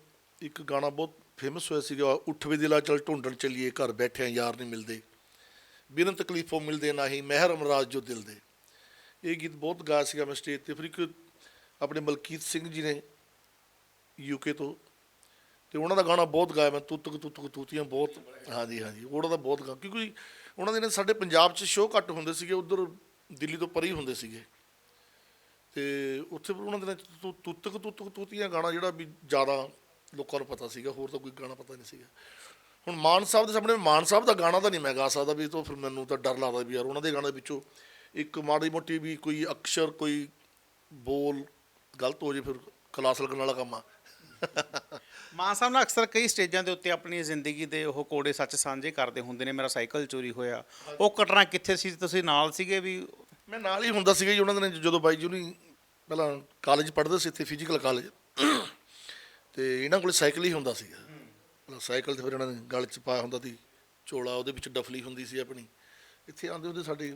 ਇੱਕ ਗਾਣਾ ਬਹੁਤ ਫੇਮਸ ਹੋਇਆ ਸੀਗਾ, ਉੱਠ ਵੇ ਦਿਲਾ ਚਲ ਢੂੰਡਣ ਚੱਲੀਏ, ਘਰ ਬੈਠਿਆਂ ਯਾਰ ਨਹੀਂ ਮਿਲਦੇ। ਬਿਨਾਂ ਤਕਲੀਫੋਂ ਮਿਲਦੇ ਨਹੀਂ ਮਹਿਰ ਅਮਰਾਜ ਜੋ ਦਿਲ ਦੇ। ਇਹ ਗੀਤ ਬਹੁਤ ਗਾਇਆ ਸੀਗਾ ਮੈਂ ਸਟੇਜ ਤੇ, ਫਿਰ ਇੱਕ ਆਪਣੇ ਮਲਕੀਤ ਸਿੰਘ ਜੀ ਨੇ ਯੂਕੇ ਤੋਂ, ਤੇ ਉਹਨਾਂ ਦਾ ਗਾਣਾ ਬਹੁਤ ਗਾਇਆ ਮੈਂ, ਤੁੱਤਕ ਤੁੱਤਕ ਤੂਤੀਆਂ ਬਹੁਤ, ਹਾਂਜੀ ਹਾਂਜੀ, ਉਹਨਾਂ ਦਾ ਬਹੁਤ ਗਾ, ਕਿਉਂਕਿ ਉਹਨਾਂ ਦੇ ਨੇ ਸਾਡੇ ਪੰਜਾਬ 'ਚ ਸ਼ੋਅ ਘੱਟ ਹੁੰਦੇ ਸੀਗੇ, ਉਧਰ ਦਿੱਲੀ ਤੋਂ ਪਰੇ ਹੀ ਹੁੰਦੇ ਸੀਗੇ। ਤੇ ਉੱਥੇ ਫਿਰ ਉਹਨਾਂ ਦੇ ਨਾਲ ਤੁ- ਤੁੱਤਕ ਤੁੱਤਕ, ਤੂਤੀਆਂ ਗਾਣਾ ਜਿਹੜਾ ਵੀ ਜ਼ਿਆਦਾ ਲੋਕਾਂ ਨੂੰ ਪਤਾ ਸੀਗਾ, ਹੋਰ ਤਾਂ ਕੋਈ ਗਾਣਾ ਪਤਾ ਨਹੀਂ ਸੀਗਾ। ਹੁਣ ਮਾਨ ਸਾਹਿਬ ਦੇ ਸਾਹਮਣੇ, ਮਾਨ ਸਾਹਿਬ ਦਾ ਗਾਣਾ ਤਾਂ ਨਹੀਂ ਮੈਂ ਗਾ ਸਕਦਾ ਵੀ ਇਹ ਤੋਂ ਫਿਰ ਮੈਨੂੰ ਤਾਂ ਡਰ ਲੱਗਦਾ ਵੀ ਯਾਰ ਉਹਨਾਂ ਦੇ ਗਾਣੇ ਵਿੱਚੋਂ ਇੱਕ ਮਾੜੀ ਮੋਟੀ ਵੀ ਕੋਈ ਅਕਸ਼ਰ, ਕੋਈ ਬੋਲ ਗਲਤ ਹੋ ਜੇ ਫਿਰ ਕਲਾਸ ਲੱਗਣ ਵਾਲਾ ਕੰਮ ਆ। ਮਾਨ ਸਾਹਿਬ ਨਾਲ ਅਕਸਰ ਕਈ ਸਟੇਜਾਂ ਦੇ ਉੱਤੇ ਆਪਣੀ ਜ਼ਿੰਦਗੀ ਦੇ ਉਹ ਕੋੜੇ ਸੱਚ ਸਾਂਝੇ ਕਰਦੇ ਹੁੰਦੇ ਨੇ, ਮੇਰਾ ਸਾਈਕਲ ਚੋਰੀ ਹੋਇਆ, ਉਹ ਘਟਨਾ ਕਿੱਥੇ ਸੀ, ਤੁਸੀਂ ਨਾਲ ਸੀਗੇ ਵੀ ਮੈਂ ਨਾਲ ਹੀ ਹੁੰਦਾ ਸੀਗਾ ਜੀ ਉਹਨਾਂ ਦੇ ਨਾਲ ਜਦੋਂ ਬਾਈ ਜੀ ਨਹੀਂ ਪਹਿਲਾਂ ਕਾਲਜ ਪੜ੍ਹਦੇ ਸੀ ਇੱਥੇ ਫਿਜ਼ੀਕਲ ਕਾਲਜ ਤੇ ਇਹਨਾਂ ਕੋਲ ਸਾਈਕਲ ਹੀ ਹੁੰਦਾ ਸੀਗਾ। ਪਹਿਲਾਂ ਸਾਈਕਲ ਤੇ ਫਿਰ ਇਹਨਾਂ ਨੇ ਗਲ 'ਚ ਪਾਇਆ ਹੁੰਦਾ ਸੀ ਚੋਲਾ ਉਹਦੇ ਵਿੱਚ ਡਫਲੀ ਹੁੰਦੀ ਸੀ ਆਪਣੀ। ਇੱਥੇ ਆਉਂਦੇ ਹੁੰਦੇ ਸਾਡੇ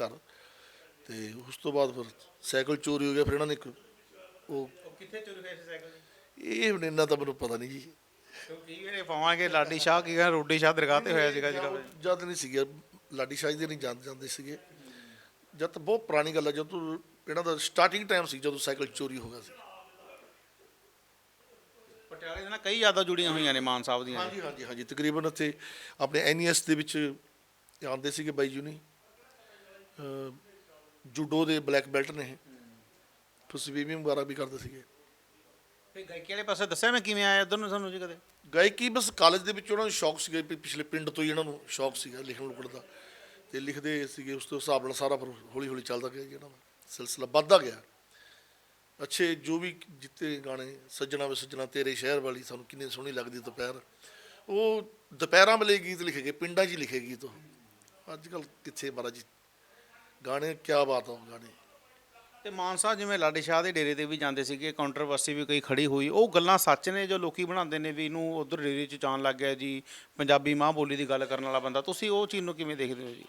ਘਰ। ਤੇ ਉਸ ਤੋਂ ਬਾਅਦ ਫਿਰ ਸਾਈਕਲ ਚੋਰੀ ਹੋ ਗਿਆ ਫਿਰ ਇਹਨਾਂ ਨੇ ਇੱਕ ਉਹ ਕਿੱਥੇ ਚੋਰੀ ਹੋਇਆ ਸੀ ਸਾਈਕਲ ਇਹ ਹੁਣ ਇੰਨਾ ਤਾਂ ਮੈਨੂੰ ਪਤਾ ਨਹੀਂ ਜੀ। ਕੀ ਵੇਲੇ ਪਾਵਾਂਗੇ ਲਾਡੀ ਸ਼ਾਹ ਕੀ ਕਹਿੰਦਾ ਰੋਡੀ ਸ਼ਾਹ ਦਰਗਾਹ ਤੇ ਹੋਇਆ ਸੀਗਾ ਜਿਹੜਾ। ਜਦ ਨਹੀਂ ਸੀਗਾ ਲਾਡੀ ਸ਼ਾਹ ਜੀ ਦੇ ਨਹੀਂ ਜਾਂਦੇ ਜਾਂਦੇ ਸੀਗੇ। ਜਦ ਤਾਂ ਬਹੁਤ ਪੁਰਾਣੀ ਗੱਲ ਹੈ ਜਦੋਂ ਇਹਨਾਂ ਦਾ ਸਟਾਰਟਿੰਗ ਟਾਈਮ ਸੀ ਜਦੋਂ ਸਾਈਕਲ ਚੋਰੀ ਹੋ ਗਿਆ ਸੀ। ਪਟਿਆਲੇ ਦੇ ਨਾਲ ਕਈ ਯਾਦਾਂ ਜੁੜੀਆਂ ਹੋਈਆਂ ਨੇ ਮਾਨ ਸਾਹਿਬ ਦੀਆਂ। ਹਾਂਜੀ ਹਾਂਜੀ ਹਾਂਜੀ। ਤਕਰੀਬਨ ਉੱਥੇ ਆਪਣੇ ਐਨਈਐਸ ਦੇ ਵਿੱਚ ਆਉਂਦੇ ਸੀਗੇ ਬਾਈ ਜੀ ਨੇ ਜੂਡੋ ਦੇ ਬਲੈਕ ਬੈਲਟ ਨੇ ਫਿਰ ਸਵੀਮਿੰਗ ਵਗੈਰਾ ਵੀ ਕਰਦੇ ਸੀਗੇ। ਫਿਰ ਗਾਇਕੀ ਵਾਲੇ ਪਾਸੇ ਦੱਸਿਆ ਮੈਂ ਕਿਵੇਂ ਆਇਆ ਉਧਰ ਨੂੰ ਸਾਨੂੰ ਜੀ ਕਦੇ? ਗਾਇਕੀ ਬਸ ਕਾਲਜ ਦੇ ਵਿੱਚ ਉਹਨਾਂ ਨੂੰ ਸ਼ੌਕ ਸੀਗਾ ਪਿਛਲੇ ਪਿੰਡ ਤੋਂ ਹੀ ਇਹਨਾਂ ਨੂੰ ਸ਼ੌਕ ਸੀਗਾ ਲਿਖਣ ਲੁਖਣ ਦਾ। ਤੇ ਲਿਖਦੇ ਸੀਗੇ, ਉਸ ਤੋਂ ਹਿਸਾਬ ਨਾਲ ਸਾਰਾ ਫਿਰ ਹੌਲੀ ਹੌਲੀ ਚੱਲਦਾ ਗਿਆ ਜੀ ਇਹਨਾਂ ਦਾ। ਸਿਲਸਿਲਾ ਵੱਧਦਾ ਗਿਆ। ਅੱਛੇ, ਜੋ ਵੀ ਜਿੱਤੇ ਗਾਣੇ, ਸੱਜਣਾ ਵੇ ਸੱਜਣਾ ਤੇਰੇ ਸ਼ਹਿਰ ਵਾਲੀ, ਸਾਨੂੰ ਕਿੰਨੀ ਸੋਹਣੀ ਲੱਗਦੀ ਦੁਪਹਿਰ। ਉਹ ਦੁਪਹਿਰਾਂ ਵੇਲੇ ਗੀਤ ਲਿਖੇ ਗਏ, ਪਿੰਡਾਂ 'ਚ ਹੀ ਲਿਖੇ ਗੀਤ ਉਹ। ਅੱਜ ਕੱਲ ਕਿੱਥੇ ਮਹਾਰਾਜ ਜੀ? ਗਾਣੇ ਕੀ ਬਾਤ ਆ ਉਹ ਗਾਣੇ। ਤੇ ਮਾਨਸਾ ਜਿਵੇਂ ਲਾਡੀ ਸ਼ਾਹ ਦੇ ਡੇਰੇ ਤੇ ਵੀ ਜਾਂਦੇ ਸੀਗੇ ਕੰਟਰੋਵਰਸੀ ਵੀ ਕਈ ਖੜੀ ਹੋਈ, ਉਹ ਗੱਲਾਂ ਸੱਚ ਨੇ ਜੋ ਲੋਕੀ ਬਣਾਉਂਦੇ ਨੇ ਵੀ ਇਹਨੂੰ ਉਧਰ ਡੇਰੇ 'ਚ ਜਾਣ ਲੱਗ ਗਿਆ ਜੀ, ਪੰਜਾਬੀ ਮਾਂ ਬੋਲੀ ਦੀ ਗੱਲ ਕਰਨ ਵਾਲਾ ਬੰਦਾ। ਤੁਸੀਂ ਉਹ ਚੀਜ਼ ਨੂੰ ਕਿਵੇਂ ਦੇਖਦੇ ਹੋ ਜੀ?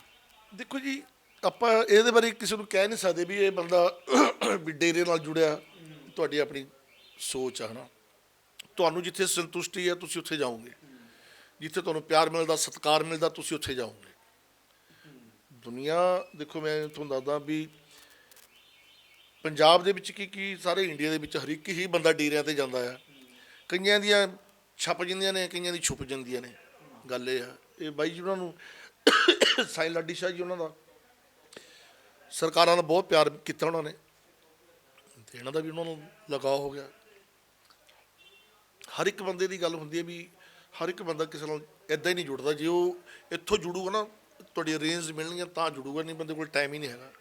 ਦੇਖੋ ਜੀ, ਆਪਾਂ ਇਹਦੇ ਬਾਰੇ ਕਿਸੇ ਨੂੰ ਕਹਿ ਨਹੀਂ ਸਕਦੇ ਵੀ ਇਹ ਬੰਦਾ ਵੀ ਡੇਰੇ ਨਾਲ ਜੁੜਿਆ। ਤੁਹਾਡੀ ਆਪਣੀ ਸੋਚ ਆ, ਹਨਾ। ਤੁਹਾਨੂੰ ਜਿੱਥੇ ਸੰਤੁਸ਼ਟੀ ਹੈ, ਤੁਸੀਂ ਉੱਥੇ ਜਾਓਗੇ। ਜਿੱਥੇ ਤੁਹਾਨੂੰ ਪਿਆਰ ਮਿਲਦਾ, ਸਤਿਕਾਰ ਮਿਲਦਾ, ਤੁਸੀਂ ਉੱਥੇ ਜਾਓਗੇ। ਦੁਨੀਆ, ਦੇਖੋ, ਮੈਂ ਤੁਹਾਨੂੰ ਦੱਸਦਾ ਵੀ ਪੰਜਾਬ ਦੇ ਵਿੱਚ ਕੀ ਕੀ ਸਾਰੇ ਇੰਡੀਆ ਦੇ ਵਿੱਚ ਹਰ ਇੱਕ ਹੀ ਬੰਦਾ ਡੇਰਿਆਂ ਤੇ ਜਾਂਦਾ ਆ। ਕਈਆਂ ਦੀਆਂ ਛਪ ਜਾਂਦੀਆਂ ਨੇ, ਕਈਆਂ ਦੀ ਛੁਪ ਜਾਂਦੀਆਂ ਨੇ। ਗੱਲ ਇਹ ਆ, ਇਹ ਬਾਈ ਜੀ, ਉਹਨਾਂ ਨੂੰ ਸਾਈ ਲਾਡੀ ਸ਼ਾਹ ਜੀ ਉਹਨਾਂ ਦਾ। ਸਰਕਾਰਾਂ ਨਾਲ ਬਹੁਤ ਪਿਆਰ ਕੀਤਾ ਉਹਨਾਂ ਨੇ। ਤੇ ਇਹਨਾਂ ਦਾ ਵੀ ਉਹਨਾਂ ਨੂੰ ਲਗਾਅ ਹੋ ਗਿਆ। ਹਰ ਇੱਕ ਬੰਦੇ ਦੀ ਗੱਲ ਹੁੰਦੀ ਹੈ ਵੀ ਹਰ ਇੱਕ ਬੰਦਾ ਕਿਸੇ ਨਾਲ ਇਦਾਂ ਹੀ ਨਹੀਂ ਜੁੜਦਾ। ਜੇ ਉਹ ਇੱਥੋਂ ਜੁੜੂਗਾ ਨਾ ਤੁਹਾਡੀ ਰੇਂਜ ਮਿਲਣਗੀਆਂ ਤਾਂ ਜੁੜੂਗਾ ਨਹੀਂ, ਬੰਦੇ ਕੋਲ ਟਾਈਮ ਹੀ ਨਹੀਂ ਹੈਗਾ।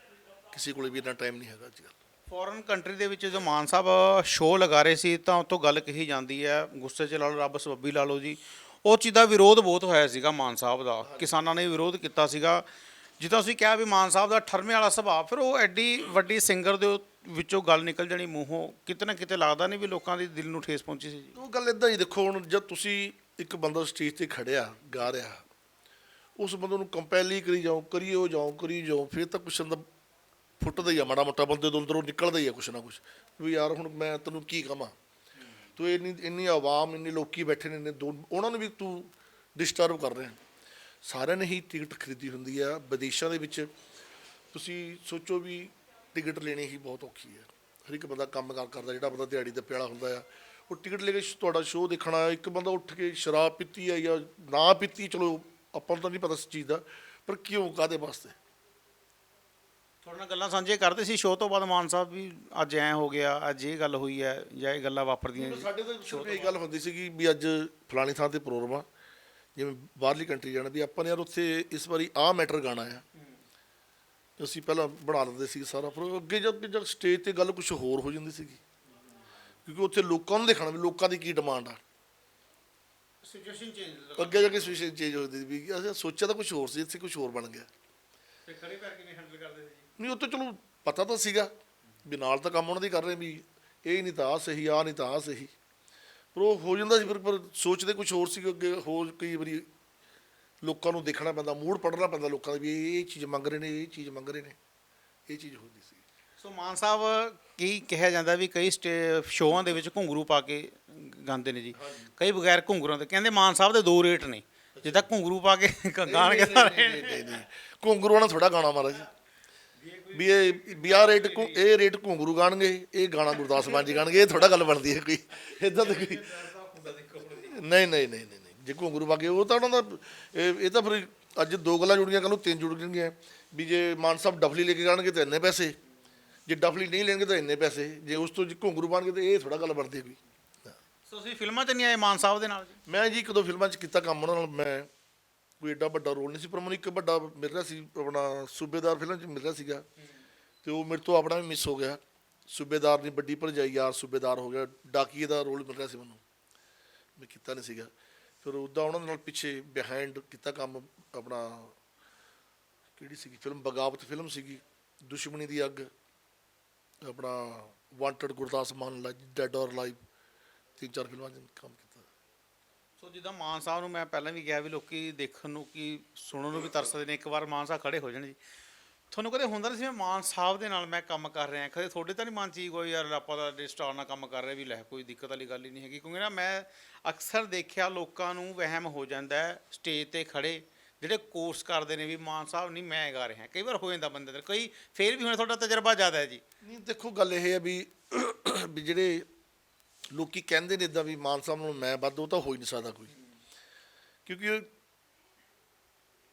ਕਿਸੇ ਕੋਲ ਵੀ ਇੰਨਾ ਟਾਈਮ ਨਹੀਂ ਹੈਗਾ ਅੱਜ ਕੱਲ੍ਹ ਫੋਰਨ ਕੰਟਰੀ ਦੇ ਵਿੱਚ ਜੋ ਮਾਨ ਸਾਹਿਬ ਸ਼ੋਅ ਲਗਾ ਰਹੇ ਸੀ, ਤਾਂ ਉੱਥੋਂ ਗੱਲ ਕਹੀ ਜਾਂਦੀ ਹੈ। ਗੁੱਸੇ 'ਚ ਲਾ ਲਓ, ਰੱਬ ਸਬੱਬੀ ਲਾ ਲਓ ਜੀ। ਉਹ ਚੀਜ਼ ਦਾ ਵਿਰੋਧ ਬਹੁਤ ਹੋਇਆ ਸੀਗਾ ਮਾਨ ਸਾਹਿਬ ਦਾ। ਕਿਸਾਨਾਂ ਨੇ ਵਿਰੋਧ ਕੀਤਾ ਸੀਗਾ। ਜਿੱਦਾਂ ਤੁਸੀਂ ਕਿਹਾ ਵੀ ਮਾਨ ਸਾਹਿਬ ਦਾ ਠਰਮੇ ਵਾਲਾ ਸੁਭਾਅ ਫਿਰ ਉਹ ਐਡੀ ਵੱਡੀ ਸਿੰਗਰ ਦੇ ਵਿੱਚੋਂ ਗੱਲ ਨਿਕਲ ਜਾਣੀ ਮੂੰਹੋਂ। ਕਿਤੇ ਨਾ ਕਿਤੇ ਲੱਗਦਾ ਨਹੀਂ ਵੀ ਲੋਕਾਂ ਦੇ ਦਿਲ ਨੂੰ ਠੇਸ ਪਹੁੰਚੀ ਸੀ ਉਹ ਗੱਲ ਇਦਾਂ ਹੀ ਦੇਖੋ ਹੁਣ ਜਦ ਤੁਸੀਂ ਇੱਕ ਬੰਦਾ ਸਟੇਜ ਤੇ ਖੜਿਆ ਗਾ ਰਿਹਾ ਉਸ ਬੰਦੇ ਨੂੰ ਕੰਪੈਲ ਹੀ ਕਰੀ ਜਾਓ ਕਰੀਓ ਜਾਓ ਕਰੀ ਜਾਓ ਫਿਰ ਤਾਂ ਕੁਛ ਅੰਦਰ ਫੁੱਟਦਾ ਹੀ ਆ ਮਾੜਾ ਮੋਟਾ ਬੰਦੇ ਤੋਂ ਅੰਦਰੋਂ ਨਿਕਲਦਾ ਹੀ ਆ ਕੁਛ ਨਾ ਕੁਛ। ਵੀ ਯਾਰ ਹੁਣ ਮੈਂ ਤੈਨੂੰ ਕੀ ਕਹਾਂ? ਤੂੰ ਇੰਨੀ ਇੰਨੀ ਆਵਾਮ, ਇੰਨੇ ਲੋਕੀ ਬੈਠੇ ਨੇ, ਇੰਨੇ ਦੋ, ਉਹਨਾਂ ਨੂੰ ਵੀ ਤੂੰ ਡਿਸਟਰਬ ਕਰ ਰਿਹਾ। ਸਾਰਿਆਂ ਨੇ ਹੀ ਟਿਕਟ ਖਰੀਦੀ ਹੁੰਦੀ ਆ। ਵਿਦੇਸ਼ਾਂ ਦੇ ਵਿੱਚ ਤੁਸੀਂ ਸੋਚੋ ਵੀ ਟਿਕਟ ਲੈਣੀ ਹੀ ਬਹੁਤ ਔਖੀ ਹੈ ਹਰ ਇੱਕ ਬੰਦਾ ਕੰਮ ਕਾਰ, ਕਰਦਾ, ਜਿਹੜਾ ਬੰਦਾ ਦਿਹਾੜੀ ਦਾ ਪਿਆਲਾ ਹੁੰਦਾ ਆ। ਉਹ ਟਿਕਟ ਲੈ ਕੇ ਤੁਹਾਡਾ ਸ਼ੋਅ ਦੇਖਣਾ, ਇੱਕ ਬੰਦਾ ਉੱਠ ਕੇ ਸ਼ਰਾਬ ਪੀਤੀ ਆ ਜਾਂ ਨਾ ਪੀਤੀ, ਚਲੋ, ਆਪਾਂ ਨੂੰ ਤਾਂ ਨਹੀਂ ਪਤਾ ਇਸ ਚੀਜ਼ ਦਾ, ਪਰ ਕਿਉਂ ਕਾਦੇ ਵਾਸਤੇ? ਤੁਹਾਡੇ ਨਾਲ ਗੱਲਾਂ ਸਾਂਝੀਆਂ ਕਰਦੇ ਸੀ ਸ਼ੋਅ ਤੋਂ ਬਾਅਦ ਮਾਨ ਸਾਹਿਬ ਵੀ ਅੱਜ ਐ ਹੋ ਗਿਆ ਅੱਜ ਇਹ ਗੱਲ ਹੋਈ ਹੈ ਜਾਂ ਇਹ ਗੱਲਾਂ ਵਾਪਰਦੀਆਂ ਜੀ ਸਾਡੇ ਤਾਂ ਇਹ ਗੱਲ ਹੁੰਦੀ ਸੀਗੀ ਵੀ ਅੱਜ ਫਲਾਣੀ ਥਾਂ ਤੇ ਪ੍ਰੋਗਰਾਮ ਆ ਜਿਵੇਂ ਬਾਹਰਲੀ ਕੰਟਰੀ ਜਾਣਾ ਵੀ ਆਪਾਂ ਨੇ ਯਾਰ ਉੱਥੇ ਇਸ ਵਾਰੀ ਆਹ ਮੈਟਰ ਗਾਣਾ ਆ। ਅਸੀਂ ਪਹਿਲਾਂ ਬਣਾ ਲੈਂਦੇ ਸੀ ਸਾਰਾ ਪਰ ਅੱਗੇ ਜਦ ਜਦ ਸਟੇਜ ਤੇ ਗੱਲ ਕੁਝ ਹੋਰ ਹੋ ਜਾਂਦੀ ਸੀਗੀ। ਕਿਉਂਕਿ ਉੱਥੇ ਲੋਕਾਂ ਨੂੰ ਦੇਖਣਾ ਵੀ ਲੋਕਾਂ ਦੀ ਕੀ ਡਿਮਾਂਡ ਆ। ਸਿਚੁਏਸ਼ਨ ਚੇਂਜ ਅੱਗੇ ਜਾ ਕੇ ਸਿਚੁਏਸ਼ਨ ਚੇਂਜ ਹੋ ਜਾਂਦੀ ਵੀ ਅਸੀਂ ਸੋਚਿਆ ਤਾਂ ਕੁਝ ਹੋਰ ਸੀ ਇੱਥੇ ਕੁਝ ਹੋਰ ਬਣ ਗਿਆ। ਤੇ ਖੜੇ ਪੈਰ ਕਿਵੇਂ ਹੈਂਡਲ ਕਰਦੇ ਸੀ? ਜੀ ਨਹੀਂ ਉਹ ਤਾਂ ਚਲੋ ਪਤਾ ਤਾਂ ਸੀਗਾ ਵੀ ਨਾਲ ਤਾਂ ਕੰਮ ਉਹਨਾਂ ਦੇ ਕਰ ਰਹੇ ਵੀ ਇਹ ਨਹੀਂ ਤਾਂ ਆ ਸਹੀ ਆ ਨਹੀਂ ਤਾਂ ਆ ਸਹੀ। ਪਰ ਉਹ ਹੋ ਜਾਂਦਾ ਸੀ ਫਿਰ ਪਰ ਸੋਚਦੇ ਕੁਝ ਹੋਰ ਸੀ ਅੱਗੇ ਹੋਰ ਕਈ ਵਾਰੀ ਲੋਕਾਂ ਨੂੰ ਦੇਖਣਾ ਪੈਂਦਾ ਮੂਡ ਪੜਨਾ ਪੈਂਦਾ ਲੋਕਾਂ ਦਾ ਵੀ ਇਹ ਇਹ ਚੀਜ਼ ਮੰਗ ਰਹੇ ਨੇ ਇਹ ਚੀਜ਼ ਮੰਗ ਰਹੇ ਨੇ ਇਹ ਚੀਜ਼ ਹੁੰਦੀ ਸੀ। ਸੋ ਮਾਨ ਸਾਹਿਬ ਕੀ ਕਿਹਾ ਜਾਂਦਾ ਵੀ ਕਈ ਸਟੇ ਸ਼ੋਆਂ ਦੇ ਵਿੱਚ ਘੁੰਗਰੂ ਪਾ ਕੇ ਗਾਉਂਦੇ ਨੇ ਜੀ। ਕਈ ਬਗੈਰ ਘੁੰਗਰਾਂ ਦੇ ਕਹਿੰਦੇ ਮਾਨ ਸਾਹਿਬ ਦੇ ਦੋ ਰੇਟ ਨੇ। ਜਿੱਦਾਂ ਘੁੰਗਰੂ ਪਾ ਕੇ ਗਾਣ ਕੇ ਸਾਰੇ ਨਹੀਂ ਨਹੀਂ। ਨਹੀਂ ਘੁੰਗਰੂ ਨਾਲ ਥੋੜਾ ਗਾਣਾ ਮਹਾਰਾਜ। ਵੀ ਇਹ ਵੀ ਆਹ ਰੇਟ ਇਹ ਰੇਟ ਘੁੰਗਰੂ ਗਾਣਗੇ ਇਹ ਗਾਣਾ ਗੁਰਦਾਸ ਮਾਨ ਜੀ ਗਾਣਗੇ ਇਹ ਥੋੜਾ ਗੱਲ ਬਣਦੀ ਹੈ ਕੋਈ। ਇਦਾਂ ਦਾ ਕੋਈ ਨਹੀਂ ਨਹੀਂ ਨਹੀਂ ਨਹੀਂ ਜੇ ਘੁੰਗਰੂ ਵਾਗੇ ਉਹ ਤਾਂ ਉਹਨਾਂ ਦਾ ਇਹ ਤਾਂ ਫਿਰ ਅੱਜ ਦੋ ਗੱਲਾਂ ਜੁੜੀਆਂ ਕੱਲ ਨੂੰ ਤਿੰਨ ਜੁੜ ਜਾਣਗੀਆਂ। ਵੀ ਜੇ ਮਾਨ ਸਾਹਿਬ ਡਫਲੀ ਲੈ ਕੇ ਜਾਣਗੇ ਤਾਂ ਇੰਨੇ ਪੈਸੇ। ਜੇ ਡਫਲੀ ਨਹੀਂ ਲੈਣਗੇ ਤਾਂ ਇੰਨੇ ਪੈਸੇ। ਜੇ ਉਸ ਤੋਂ ਜੇ ਘੁੰਗਰੂ ਬਣਗੇ ਤਾਂ ਇਹ ਥੋੜਾ ਗੱਲ ਬਣਦੀ ਹੈ ਕੋਈ। ਸੋ ਤੁਸੀਂ ਫਿਲਮਾਂ 'ਚ ਨਹੀਂ ਆਏ ਮਾਨ ਸਾਹਿਬ ਦੇ ਨਾਲ? ਮੈਂ ਜੀ ਇੱਕ ਦੋ ਫਿਲਮਾਂ 'ਚ ਕੀਤਾ ਕੰਮ ਉਹਨਾਂ ਨਾਲ ਮੈਂ ਕੋਈ ਐਡਾ ਵੱਡਾ ਰੋਲ ਨਹੀਂ ਸੀ, ਪਰ ਮੈਨੂੰ ਇੱਕ ਵੱਡਾ ਮਿਲ ਰਿਹਾ ਸੀ, ਆਪਣਾ ਸੂਬੇਦਾਰ ਫਿਲਮ 'ਚ ਮਿਲ ਰਿਹਾ ਸੀਗਾ। ਤੇ ਉਹ ਮੇਰੇ ਤੋਂ ਆਪਣਾ ਵੀ ਮਿਸ ਹੋ ਗਿਆ। ਸੂਬੇਦਾਰ ਦੀ ਵੱਡੀ ਭਰਜਾਈ ਯਾਰ ਸੂਬੇਦਾਰ ਹੋ ਗਿਆ। ਡਾਕੀਏ ਦਾ ਰੋਲ ਮਿਲ ਰਿਹਾ ਸੀ ਮੈਨੂੰ। ਮੈਂ ਕੀਤਾ ਨਹੀਂ ਸੀਗਾ। ਫਿਰ ਉੱਦਾਂ ਉਹਨਾਂ ਦੇ ਨਾਲ ਪਿੱਛੇ ਬਿਹਾਈਂਡ ਕੀਤਾ ਕੰਮ, ਆਪਣਾ ਕਿਹੜੀ ਸੀਗੀ ਫਿਲਮ? ਬਗਾਵਤ ਫਿਲਮ ਸੀਗੀ। ਦੁਸ਼ਮਣੀ ਦੀ ਅੱਗ। ਆਪਣਾ wanted Gurdas Maan dead or alive ਤਿੰਨ ਚਾਰ ਫਿਲਮਾਂ 'ਚ ਕੰਮ ਕੀਤਾ। ਸੋ ਜਿੱਦਾਂ ਮਾਨ ਸਾਹਿਬ ਨੂੰ ਮੈਂ ਪਹਿਲਾਂ ਵੀ ਕਿਹਾ ਵੀ ਲੋਕੀ ਦੇਖਣ ਨੂੰ ਕੀ ਸੁਣਨ ਨੂੰ ਵੀ ਤਰਸਦੇ ਨੇ, ਇੱਕ ਵਾਰ ਮਾਨ ਸਾਹਿਬ ਖੜੇ ਹੋ ਜਾਣ ਜੀ। ਤੁਹਾਨੂੰ ਕਦੇ ਹੁੰਦਾ ਨਹੀਂ ਸੀ ਮੈਂ ਮਾਨ ਸਾਹਿਬ ਦੇ ਨਾਲ ਮੈਂ ਕੰਮ ਕਰ ਰਿਹਾ, ਕਦੇ ਤੁਹਾਡੇ ਤਾਂ ਨਹੀਂ ਮਨ ਚ ਕੋਈ ਯਾਰ ਆਪਾਂ ਦਾ ਸਟਾਰ ਨਾਲ ਕੰਮ ਕਰ ਰਹੇ ਵੀ ਲੈ ਕੋਈ ਦਿੱਕਤ ਵਾਲੀ ਗੱਲ ਹੀ ਨਹੀਂ ਹੈਗੀ, ਕਿਉਂਕਿ ਨਾ ਮੈਂ ਅਕਸਰ ਦੇਖਿਆ ਲੋਕਾਂ ਨੂੰ ਵਹਿਮ ਹੋ ਜਾਂਦਾ ਸਟੇਜ ਤੇ ਖੜੇ, ਜਿਹੜੇ ਕੋਰਸ ਕਰਦੇ ਨੇ ਵੀ ਮਾਨ ਸਾਹਿਬ ਨਹੀਂ ਮੈਂ ਗਾ ਰਿਹਾ, ਕਈ ਵਾਰ ਹੋ ਜਾਂਦਾ ਬੰਦੇ ਦਾ, ਕਈ ਫੇਰ ਵੀ ਹੁਣ ਤੁਹਾਡਾ ਤਜਰਬਾ ਜ਼ਿਆਦਾ ਹੈ ਜੀ। ਨਹੀਂ, ਦੇਖੋ ਗੱਲ ਇਹ ਹੈ ਵੀ ਜਿਹੜੇ ਲੋਕੀ ਕਹਿੰਦੇ ਨੇ ਇਦਾਂ ਵੀ ਮਾਨ ਸਾਹਿਬ ਨੂੰ ਮੈਂ ਵੱਧ, ਉਹ ਤਾਂ ਹੋ ਹੀ ਨਹੀਂ ਸਕਦਾ ਕੋਈ। ਕਿਉਂਕਿ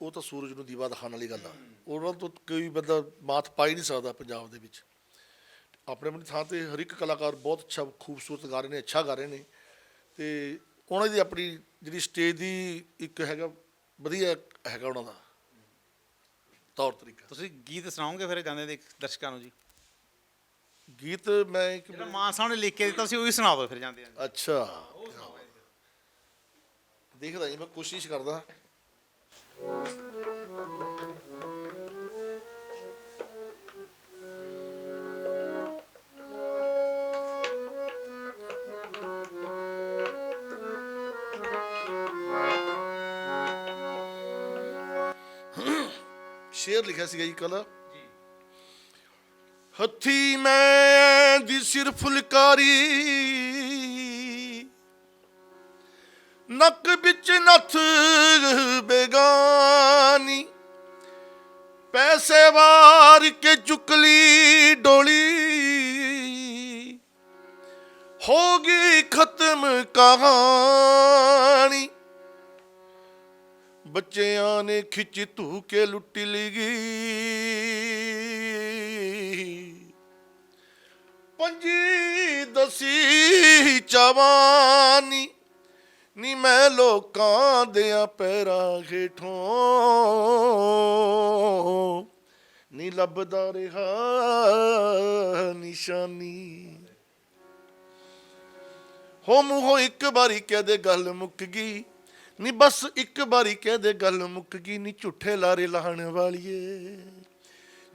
ਉਹ- ਤਾਂ ਸੂਰਜ ਨੂੰ ਦੀਵਾ ਦਿਖਾਉਣ ਵਾਲੀ ਗੱਲ ਆ। ਉਹਨਾਂ ਤੋਂ ਕੋਈ ਬੰਦਾ ਮਾਤ ਪਾ ਹੀ ਨਹੀਂ ਸਕਦਾ ਪੰਜਾਬ ਦੇ ਵਿੱਚ। ਆਪਣੇ ਆਪਣੀ ਥਾਂ ਤੇ ਹਰ ਇੱਕ ਕਲਾਕਾਰ ਬਹੁਤ ਅੱਛਾ, ਖੂਬਸੂਰਤ ਗਾ ਰਹੇ ਨੇ, ਅੱਛਾ ਗਾ ਰਹੇ ਨੇ। ਤੇ ਉਹਨਾਂ ਦੀ ਆਪਣੀ ਜਿਹੜੀ ਸਟੇਜ ਦੀ ਇੱਕ ਹੈਗਾ, ਵਧੀਆ ਹੈਗਾ ਉਹਨਾਂ ਦਾ। ਤੌਰ ਤਰੀਕਾ। ਤੁਸੀਂ ਗੀਤ ਸੁਣਾਓਗੇ ਫਿਰ ਗਾਣੇ ਦੇ ਦਰਸ਼ਕਾਂ ਨੂੰ ਜੀ? ਗੀਤ ਮੈਂ ਇੱਕ ਜਿਹੜਾ ਮਾਨ ਸਾਹਿਬ ਨੇ ਲਿਖ ਕੇ ਦਿੱਤਾ ਸੀ ਉਹੀ ਸੁਣਾ ਦਿਓ ਫਿਰ ਜਾਂਦੇ ਜਾਂਦੇ ਅੱਛਾ। ਦੇਖਦਾ ਜੀ ਮੈਂ ਕੋਸ਼ਿਸ਼ ਕਰਦਾ। ਸ਼ੇਰ ਲਿਖਿਆ ਸੀਗਾ ਜੀ ਕੱਲ ਹੱਥੀ ਮੈਂ ਦੀ ਸਿਰ ਫੁਲਕਾਰੀ। ਨੱਕ ਵਿੱਚ ਨੱਥ ਬੇਗਾਨੀ। ਪੈਸੇ ਵਾਰ ਕੇ ਚੁੱਕ ਲਈ ਡੋਲੀ। ਹੋ ਗਈ ਖਤਮ ਕਹਾਣੀ। ਬੱਚਿਆਂ ਨੇ ਖਿੱਚ ਧੂ ਕੇ ਲੁੱਟ ਲਈ। ਲੋਕਾਂ ਦੇ ਪੈਰਾਂ ਹੇਠੋਂ ਨੀ ਲੱਭਦਾ ਰਿਹਾ ਨਿਸ਼ਾਨੀ। ਹੋ ਮੂੰਹੋਂ ਇੱਕ ਵਾਰੀ ਕਹਿ ਦੇ ਗੱਲ ਮੁੱਕ ਗਈ, ਨੀ ਬਸ ਇੱਕ ਵਾਰੀ ਕਹਿ ਦੇ ਗੱਲ ਮੁੱਕ ਗਈ, ਨੀ ਝੂਠੇ ਲਾਰੇ ਲਾਹਣ ਵਾਲੀਏ।